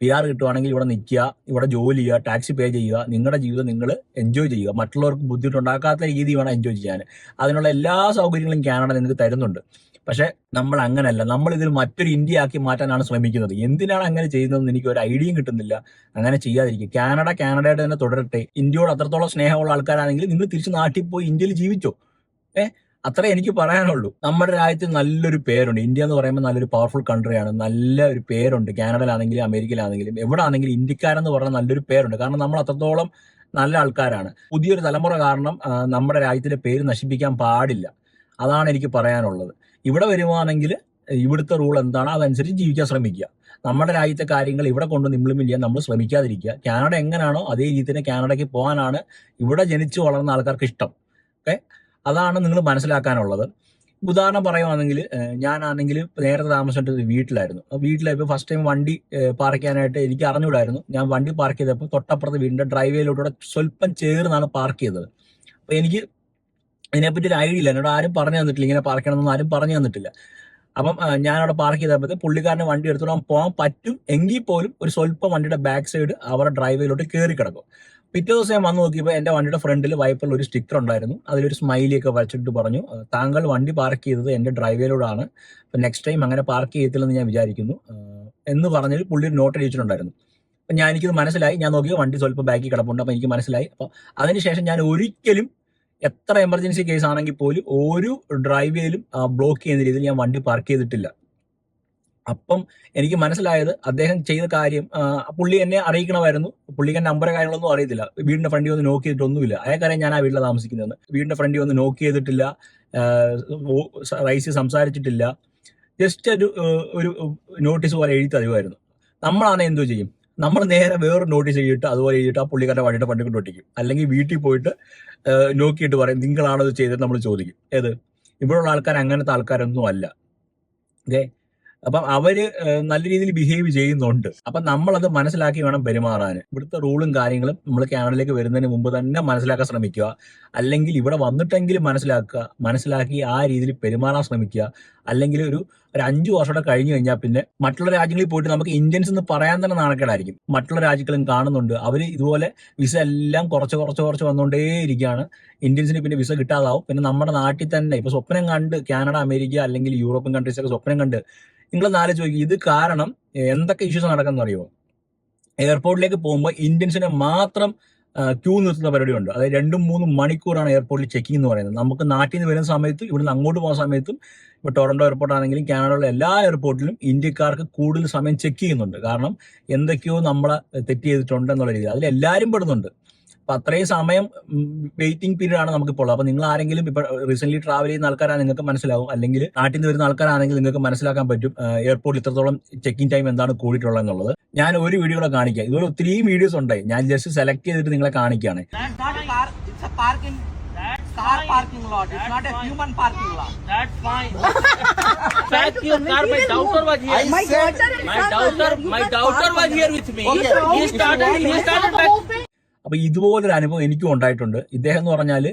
പി ആർ കിട്ടുവാണെങ്കിൽ ഇവിടെ നിൽക്കുക ഇവിടെ ജോലി ചെയ്യുക ടാക്സി പേ ചെയ്യുക നിങ്ങളുടെ ജീവിതം നിങ്ങൾ എൻജോയ് ചെയ്യുക. മറ്റുള്ളവർക്ക് ബുദ്ധിമുട്ടുണ്ടാക്കാത്ത രീതി വേണം എൻജോയ് ചെയ്യാൻ. അതിനുള്ള എല്ലാ സൗകര്യങ്ങളും കാനഡ നിങ്ങൾക്ക് തരുന്നുണ്ട്. പക്ഷെ നമ്മൾ അങ്ങനെയല്ല നമ്മൾ ഇതിൽ മറ്റൊരു ഇന്ത്യ ആക്കി മാറ്റാനാണ് ശ്രമിക്കുന്നത്. എന്തിനാണ് അങ്ങനെ ചെയ്യുന്നതെന്ന് എനിക്ക് ഒരു ഐഡിയയും കിട്ടുന്നില്ല. അങ്ങനെ ചെയ്യാതിരിക്കും കാനഡ കാനഡയുടെ തന്നെ തുടരട്ടെ. ഇന്ത്യയോട് അത്രത്തോളം സ്നേഹമുള്ള ആൾക്കാരാണെങ്കിൽ നിങ്ങൾ തിരിച്ച് നാട്ടിൽ പോയി ഇന്ത്യയിൽ ജീവിച്ചോ? ഏഹ് അത്രേ എനിക്ക് പറയാനുള്ളൂ. നമ്മുടെ രാജ്യത്ത് നല്ലൊരു പേരുണ്ട്. ഇന്ത്യ എന്ന് പറയുമ്പോൾ നല്ലൊരു പവർഫുൾ കൺട്രിയാണ് നല്ല ഒരു പേരുണ്ട്. കാനഡയിലാണെങ്കിലും അമേരിക്കയിലാണെങ്കിലും എവിടെ ആണെങ്കിലും ഇന്ത്യക്കാരെന്ന് പറഞ്ഞാൽ നല്ലൊരു പേരുണ്ട്. കാരണം നമ്മൾ അത്രത്തോളം നല്ല ആൾക്കാരാണ്. പുതിയൊരു തലമുറ കാരണം നമ്മുടെ രാജ്യത്തിന്റെ പേര് നശിപ്പിക്കാൻ പാടില്ല. അതാണ് എനിക്ക് പറയാനുള്ളത്. ഇവിടെ വരുവാണെങ്കിൽ ഇവിടുത്തെ റൂൾ എന്താണ്? അതനുസരിച്ച് ജീവിക്കാൻ ശ്രമിക്കുക. നമ്മുടെ രാജ്യത്തെ കാര്യങ്ങൾ ഇവിടെ കൊണ്ടുവന്ന് ഇംപ്ലിമെന്റ് ചെയ്യാൻ നമ്മൾ ശ്രമിക്കാതിരിക്കുക. കാനഡ എങ്ങനെയാണോ അതേ രീതിയിൽ തന്നെ കാനഡയ്ക്ക് പോകാനാണ് ഇവിടെ ജനിച്ചു വളർന്ന ആൾക്കാർക്ക് ഇഷ്ടം. ഓക്കെ അതാണ് നിങ്ങൾ മനസ്സിലാക്കാനുള്ളത്. ഉദാഹരണം പറയുവാണെങ്കിൽ ഞാനാണെങ്കിൽ നേരത്തെ താമസിച്ചിട്ട് ഒരു വീട്ടിലായിരുന്നു. ആ വീട്ടിലിപ്പോൾ ഫസ്റ്റ് ടൈം വണ്ടി പാർക്ക് ചെയ്യാനായിട്ട് എനിക്ക് അറിഞ്ഞുകൂടായിരുന്നു. ഞാൻ വണ്ടി പാർക്ക് ചെയ്തപ്പോൾ തൊട്ടപ്പുറത്ത് വീടിന്റെ ഡ്രൈവേയിലോട്ടൂടെ സ്വല്പം ചേർന്നാണ് പാർക്ക് ചെയ്തത്. അപ്പോൾ എനിക്ക് ഇതിനെപ്പറ്റി ഒരു ഐഡിയ ഇല്ല. എന്നോട് ആരും പറഞ്ഞു തന്നിട്ടില്ല. ഇങ്ങനെ പാർക്ക് ചെയ്യണമെന്ന് ആരും പറഞ്ഞു തന്നിട്ടില്ല. അപ്പം ഞാൻ അവിടെ പാർക്ക് ചെയ്തപ്പോൾ പുള്ളിക്കാരന് വണ്ടി എടുത്തോണ്ട് പോകാൻ പറ്റും എങ്കിൽ പോലും ഒരു സ്വല്പം വണ്ടിയുടെ ബാക്ക് സൈഡ് അവരുടെ ഡ്രൈവേയിലോട്ട് കയറി കിടക്കും. പിറ്റേ ദിവസം ഞാൻ വന്ന് നോക്കിയപ്പോൾ എന്റെ വണ്ടിയുടെ ഫ്രണ്ടിൽ വൈപ്പറിൽ ഒരു സ്റ്റിക്കർ ഉണ്ടായിരുന്നു. അതിലൊരു സ്മൈലി ഒക്കെ വരച്ചിട്ട് പറഞ്ഞു താങ്കൾ വണ്ടി പാർക്ക് ചെയ്തത് എന്റെ ഡ്രൈവറിലൂടെയാണ് അപ്പം നെക്സ്റ്റ് ടൈം അങ്ങനെ പാർക്ക് ചെയ്യത്തില്ലെന്ന് ഞാൻ വിചാരിക്കുന്നു. എന്ന് പറഞ്ഞിട്ട് പുള്ളി നോട്ട് അടിച്ചിട്ടുണ്ടായിരുന്നു. അപ്പം ഞാൻ എനിക്കിത് മനസ്സിലായി. ഞാൻ നോക്കിയ വണ്ടി സ്വല്പം ബാക്കി കിടപ്പുണ്ട്. അപ്പം എനിക്ക് മനസ്സിലായി. അപ്പോൾ അതിനുശേഷം ഞാൻ ഒരിക്കലും എത്ര എമർജൻസി കേസ് ആണെങ്കിൽ പോലും ഒരു ഡ്രൈവേയിലും ബ്ലോക്ക് ചെയ്യുന്ന രീതിയിൽ ഞാൻ വണ്ടി പാർക്ക് ചെയ്തിട്ടില്ല. അപ്പം എനിക്ക് മനസ്സിലായത് അദ്ദേഹം ചെയ്ത കാര്യം പുള്ളി എന്നെ അറിയിക്കണമായിരുന്നു. പുള്ളിക്ക് നമ്പർ കാര്യങ്ങളൊന്നും അറിയത്തില്ല. വീടിന്റെ ഫ്രണ്ടിൽ വന്ന് നോക്ക് ചെയ്തിട്ടൊന്നുമില്ല അയാൾക്കറിയാം ഞാൻ ആ വീട്ടിൽ താമസിക്കുന്നത്. വീടിന്റെ ഫ്രണ്ടിൽ വന്ന് നോക്ക് ചെയ്തിട്ടില്ല. റൈസ് സംസാരിച്ചിട്ടില്ല. ജസ്റ്റ് ഒരു ഒരു നോട്ടീസ് പോലെ എഴുതി തരുമായിരുന്നു. നമ്മളാണ് എന്തോ ചെയ്യും? നമ്മൾ നേരെ വേറെ നോട്ടീസ് ചെയ്തിട്ട് അതുപോലെ ചെയ്തിട്ട് ആ പുള്ളിക്കാരുടെ വഴിയുടെ പണ്ട് കൊണ്ട് ഒട്ടിക്കും. അല്ലെങ്കിൽ വീട്ടിൽ പോയിട്ട് നോക്കിയിട്ട് പറയും നിങ്ങളാണോ ഇത് നമ്മൾ ചോദിക്കും. ഏത്? ഇവിടെയുള്ള ആൾക്കാർ അങ്ങനത്തെ ആൾക്കാരൊന്നും അല്ല. ഓക്കെ? അപ്പം അവർ നല്ല രീതിയിൽ ബിഹേവ് ചെയ്യുന്നുണ്ട്. അപ്പം നമ്മളത് മനസ്സിലാക്കി വേണം പെരുമാറാൻ. ഇവിടുത്തെ റൂളും കാര്യങ്ങളും നമ്മൾ കാനഡയിലേക്ക് വരുന്നതിന് മുമ്പ് തന്നെ മനസ്സിലാക്കാൻ ശ്രമിക്കുക. അല്ലെങ്കിൽ ഇവിടെ വന്നിട്ടെങ്കിലും മനസ്സിലാക്കുക. മനസ്സിലാക്കി ആ രീതിയിൽ പെരുമാറാൻ ശ്രമിക്കുക. അല്ലെങ്കിൽ ഒരു ഒരു അഞ്ചു വർഷമൊക്കെ കഴിഞ്ഞു കഴിഞ്ഞാൽ പിന്നെ മറ്റുള്ള രാജ്യങ്ങളിൽ പോയിട്ട് നമുക്ക് ഇന്ത്യൻസ് എന്ന് പറയാൻ തന്നെ നാണക്കേടായിരിക്കും. മറ്റുള്ള രാജ്യങ്ങളും കാണുന്നുണ്ട്. അവർ ഇതുപോലെ വിസ എല്ലാം കുറച്ച് കുറച്ച് കുറച്ച് വന്നുകൊണ്ടേ ഇരിക്കുകയാണ് ഇന്ത്യൻസിന് പിന്നെ വിസ കിട്ടാതാവും. പിന്നെ നമ്മുടെ നാട്ടിൽ തന്നെ ഇപ്പൊ സ്വപ്നം കണ്ട് കാനഡ അമേരിക്ക അല്ലെങ്കിൽ യൂറോപ്യൻ കൺട്രീസ് ഒക്കെ സ്വപ്നം കണ്ട് നിങ്ങൾ നാല് ചോദിക്കും ഇത് കാരണം എന്തൊക്കെ ഇഷ്യൂസ് നടക്കുന്ന അറിയുമോ എയർപോർട്ടിലേക്ക് പോകുമ്പോൾ ഇന്ത്യൻസിനെ മാത്രം ക്യൂ നിർത്തുന്ന പരിപാടിയുണ്ട്. അതായത് രണ്ടും മൂന്നും മണിക്കൂറാണ് എയർപോർട്ടിൽ ചെക്കിംഗ് എന്ന് പറയുന്നത്. നമുക്ക് നാട്ടിൽ നിന്ന് വരുന്ന സമയത്ത് ഇവിടുന്ന് അങ്ങോട്ട് പോകുന്ന സമയത്തും ഇപ്പോൾ ടൊറന്റോ എയർപോർട്ട് ആണെങ്കിലും കാനഡയിലെ എല്ലാ എയർപോർട്ടിലും ഇന്ത്യക്കാർക്ക് കൂടുതൽ സമയം ചെക്ക് ചെയ്യുന്നുണ്ട്. കാരണം എന്തൊക്കെയോ നമ്മളെ തെറ്റ് ചെയ്തിട്ടുണ്ട് എന്നുള്ള രീതിയിൽ. അതിൽ എല്ലാവരും പെടുന്നുണ്ട്. അപ്പൊ അത്രയും സമയം വെയിറ്റിംഗ് പീരീഡ് ആണ് നമുക്ക് ഇപ്പോൾ അപ്പൊ നിങ്ങൾ ആരെങ്കിലും ഇപ്പൊ റീസെന്റ് ട്രാവൽ ചെയ്യുന്ന ആൾക്കാരാണ് നിങ്ങൾക്ക് മനസ്സിലാവും അല്ലെങ്കിൽ നാട്ടിൽ നിന്ന് വരുന്ന ആൾക്കാരാണെങ്കിൽ നിങ്ങൾക്ക് മനസ്സിലാക്കാൻ പറ്റും എയർപോർട്ടിൽ ഇത്രത്തോളം ചെക്കിംഗ് ടൈം എന്താണ് കൂടിയിട്ടുള്ളത് എന്നുള്ളത് ഞാൻ ഒരു വീഡിയോ കൂടെ കാണിക്കാം ഇതുപോലെ ഒത്തിരി വീഡിയോസ് ഉണ്ട് ഞാൻ ജസ്റ്റ് സെലക്ട് ചെയ്തിട്ട് നിങ്ങളെ കാണിക്കുകയാണ് That's a car. It's a parking. car parking lot. It's not a human parking lot. That's fine. Pack your car. My daughter was here. My daughter My daughter, my daughter was here with me. He started, he started back. അപ്പൊ ഇതുപോലൊരു അനുഭവം എനിക്കും ഉണ്ടായിട്ടുണ്ട്. ഇദ്ദേഹം എന്ന് പറഞ്ഞാൽ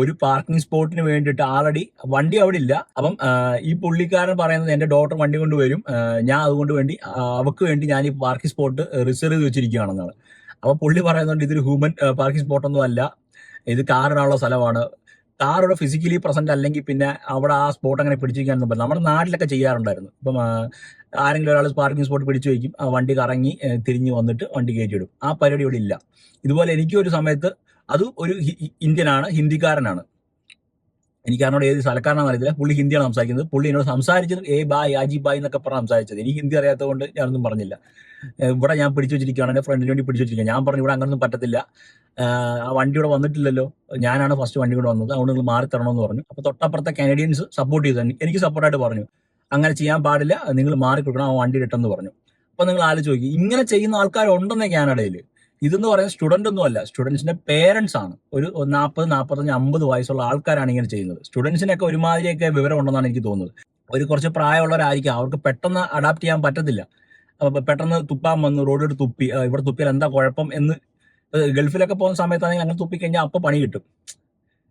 ഒരു parking സ്പോട്ടിന് വേണ്ടിയിട്ട് ആൾറെഡി വണ്ടി അവിടെ ഇല്ല. അപ്പം ഈ പുള്ളിക്കാരൻ പറയുന്നത് എന്റെ ഡോക്ടർ വണ്ടി കൊണ്ട് വരും. ഞാൻ അതുകൊണ്ട് വേണ്ടി അവക്ക് വേണ്ടി ഞാൻ ഈ പാർക്കിംഗ് സ്പോട്ട് റിസർവ് ചെയ്ത് വെച്ചിരിക്കുകയാണെന്നാണ്. അപ്പൊ പുള്ളി പറയുന്നുണ്ട് ഇതൊരു ഹ്യൂമൻ പാർക്കിംഗ് സ്പോട്ടൊന്നും അല്ല. ഇത് കാറിനുള്ള സ്ഥലമാണ്. ഇവിടെ ഫിസിക്കലി പ്രസന്റ് അല്ലെങ്കിൽ പിന്നെ അവിടെ ആ സ്പോട്ട് അങ്ങനെ പിടിച്ചിരിക്കാനൊന്നും പറ്റില്ല നമ്മുടെ നാട്ടിലൊക്കെ ചെയ്യാറുണ്ടായിരുന്നു. ഇപ്പം ആരെങ്കിലും ഒരാൾ പാർക്കിംഗ് സ്പോട്ട് പിടിച്ചു വയ്ക്കും ആ വണ്ടി കറങ്ങി തിരിഞ്ഞ് വന്നിട്ട് വണ്ടി കയറ്റിയിടും ആ പരിപാടി ഇവിടെ ഇല്ല ഇതുപോലെ എനിക്ക് ഒരു സമയത്ത് അത് ഒരു ഇന്ത്യനാണ് ഹിന്ദിക്കാരനാണ്. എനിക്ക് അവനോട് ഏത് സ്ഥലക്കാരനാണെന്ന് അറിയത്തില്ല. പുള്ളി ഹിന്ദിയാണ് സംസാരിക്കുന്നത്. പുള്ളി എന്നോട് സംസാരിച്ചത് ഏ ബായ് ആജി ബായ് എന്നൊക്കെ പറഞ്ഞ സംസാരിച്ചത്. എനിക്ക് ഹിന്ദി അറിയാത്തത് കൊണ്ട് ഞാനൊന്നും പറഞ്ഞില്ല. ഇവിടെ ഞാൻ പിടിച്ചു വെച്ചിരിക്കുകയാണ് എന്റെ ഫ്രണ്ടിന് വേണ്ടി പിടിച്ചു വെച്ചിരിക്കുക ഞാൻ പറഞ്ഞു ഇവിടെ അങ്ങനൊന്നും പറ്റത്തില്ല. ആ വണ്ടി ഇവിടെ വന്നിട്ടില്ലല്ലോ. ഞാനാണ് ഫസ്റ്റ് വണ്ടി കൂടെ വന്നത്. അതുകൊണ്ട് നിങ്ങൾ മാറി തരണമെന്ന് പറഞ്ഞു. അപ്പൊ തൊട്ടപ്പുറത്തെ കാനഡിയൻസ് സപ്പോർട്ട് ചെയ്തു. എനി- എനിക്ക് സപ്പോർട്ടായിട്ട് പറഞ്ഞു. അങ്ങനെ ചെയ്യാൻ പാടില്ല നിങ്ങൾ മാറി കൊടുക്കണം ആ വണ്ടി കിട്ടുമെന്ന് പറഞ്ഞു. അപ്പൊ നിങ്ങൾ ആലോചിച്ച് നോക്കി ഇങ്ങനെ ചെയ്യുന്ന ആൾക്കാരുണ്ടെന്നേ കാനഡയിൽ ഇതെന്ന് പറയുന്നത് സ്റ്റുഡന്റ് ഒന്നും അല്ല സ്റ്റുഡൻസിന്റെ പേരൻസ് ആണ്. ഒരു നാൽപ്പത് നാൽപ്പത്തഞ്ച് അമ്പത് വയസ്സുള്ള ആൾക്കാരാണ് ഇങ്ങനെ ചെയ്യുന്നത്. സ്റ്റുഡൻസിനൊക്കെ ഒരുമാതിരിയൊക്കെ വിവരം ഉണ്ടെന്നാണ് എനിക്ക് തോന്നുന്നത്. ഒരു കുറച്ച് പ്രായമുള്ളവരായിരിക്കും അവർക്ക് പെട്ടെന്ന് അഡാപ്റ്റ് ചെയ്യാൻ പറ്റത്തില്ല. പെട്ടെന്ന് തുപ്പാൻ വന്നു റോഡിൽ തുപ്പി ഇവിടെ തുപ്പിയാൽ എന്താ കുഴപ്പം എന്ന് ഗൾഫിലൊക്കെ പോകുന്ന സമയത്താണെങ്കിൽ അങ്ങനെ തുപ്പിക്കഴിഞ്ഞാൽ അപ്പൊ പണി കിട്ടും.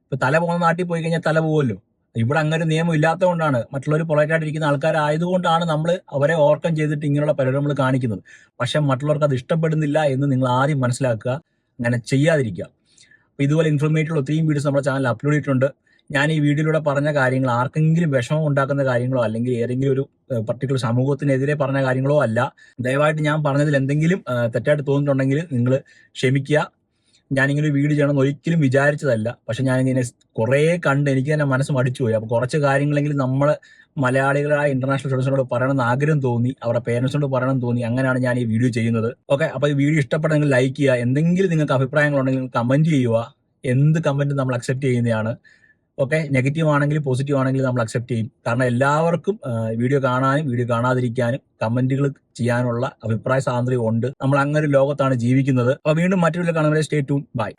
ഇപ്പൊ തല പോകുന്ന നാട്ടിൽ പോയി കഴിഞ്ഞാൽ തല പോകുമല്ലോ ഇവിടെ അങ്ങനെ നിയമം ഇല്ലാത്തതുകൊണ്ടാണ് മറ്റുള്ളവർ പൊളൈറ്റായിട്ടിരിക്കുന്ന ആൾക്കാരായതുകൊണ്ടാണ് നമ്മൾ അവരെ ഓവർകം ചെയ്തിട്ട് ഇങ്ങനെയുള്ള പരിപാടി നമ്മൾ കാണിക്കുന്നത്. പക്ഷെ മറ്റുള്ളവർക്ക് അത് ഇഷ്ടപ്പെടുന്നില്ല എന്ന് നിങ്ങൾ ആദ്യം മനസ്സിലാക്കുക അങ്ങനെ ചെയ്യാതിരിക്കുക. അപ്പൊ ഇതുപോലെ ഇൻഫർമേറ്റീവ് ഒത്തിരിയും വീഡിയോസ് നമ്മുടെ ചാനൽ അപ്ലോഡ് ചെയ്തിട്ടുണ്ട്. ഞാൻ ഈ വീഡിയോയിലൂടെ പറഞ്ഞ കാര്യങ്ങൾ ആർക്കെങ്കിലും വിഷമം ഉണ്ടാക്കുന്ന കാര്യങ്ങളോ അല്ലെങ്കിൽ ഏതെങ്കിലും ഒരു പർട്ടിക്കുലർ സമൂഹത്തിനെതിരെ പറഞ്ഞ കാര്യങ്ങളോ അല്ല. ദയവായിട്ട് ഞാൻ പറഞ്ഞതിൽ എന്തെങ്കിലും തെറ്റായിട്ട് തോന്നിയിട്ടുണ്ടെങ്കിൽ നിങ്ങൾ ക്ഷമിക്കുക. ഞാനിങ്ങനെ ഒരു വീഡിയോ ചെയ്യണമെന്ന് ഒരിക്കലും വിചാരിച്ചതല്ല. പക്ഷെ ഞാൻ ഞാനിങ്ങനെ കുറേ കണ്ട് എനിക്ക് തന്നെ മനസ്സ് മടിച്ചു പോയി അപ്പൊ കുറച്ച് കാര്യങ്ങളെങ്കിലും നമ്മൾ മലയാളികളായ ഇന്റർനാഷണൽ സ്റ്റുഡൻസിനോട് പറയണമെന്ന് ആഗ്രഹം തോന്നി. അവരുടെ പേരൻസിനോട് പറയണം തോന്നി. അങ്ങനെയാണ് ഞാൻ ഈ വീഡിയോ ചെയ്യുന്നത്. ഓക്കെ അപ്പൊ ഈ വീഡിയോ ഇഷ്ടപ്പെട്ടെങ്കിൽ ലൈക്ക് ചെയ്യുക. എന്തെങ്കിലും നിങ്ങൾക്ക് അഭിപ്രായങ്ങളുണ്ടെങ്കിൽ കമന്റ് ചെയ്യുക. എന്ത് കമന്റും നമ്മൾ അക്സെപ്റ്റ് ചെയ്യുന്നതാണ്. ഓക്കെ നെഗറ്റീവ് ആണെങ്കിലും പോസിറ്റീവ് ആണെങ്കിലും നമ്മൾ അക്സെപ്റ്റ് ചെയ്യും. കാരണം എല്ലാവർക്കും വീഡിയോ കാണാനും വീഡിയോ കാണാതിരിക്കാനും കമന്റുകൾ ചെയ്യാനുള്ള അഭിപ്രായ സ്വാതന്ത്ര്യം ഉണ്ട്. നമ്മൾ അങ്ങനെ ഒരു ലോകത്താണ് ജീവിക്കുന്നത്. അപ്പൊ വീണ്ടും മറ്റൊരു കാണുന്നവരെ സ്റ്റേ ടൂൺ ബൈ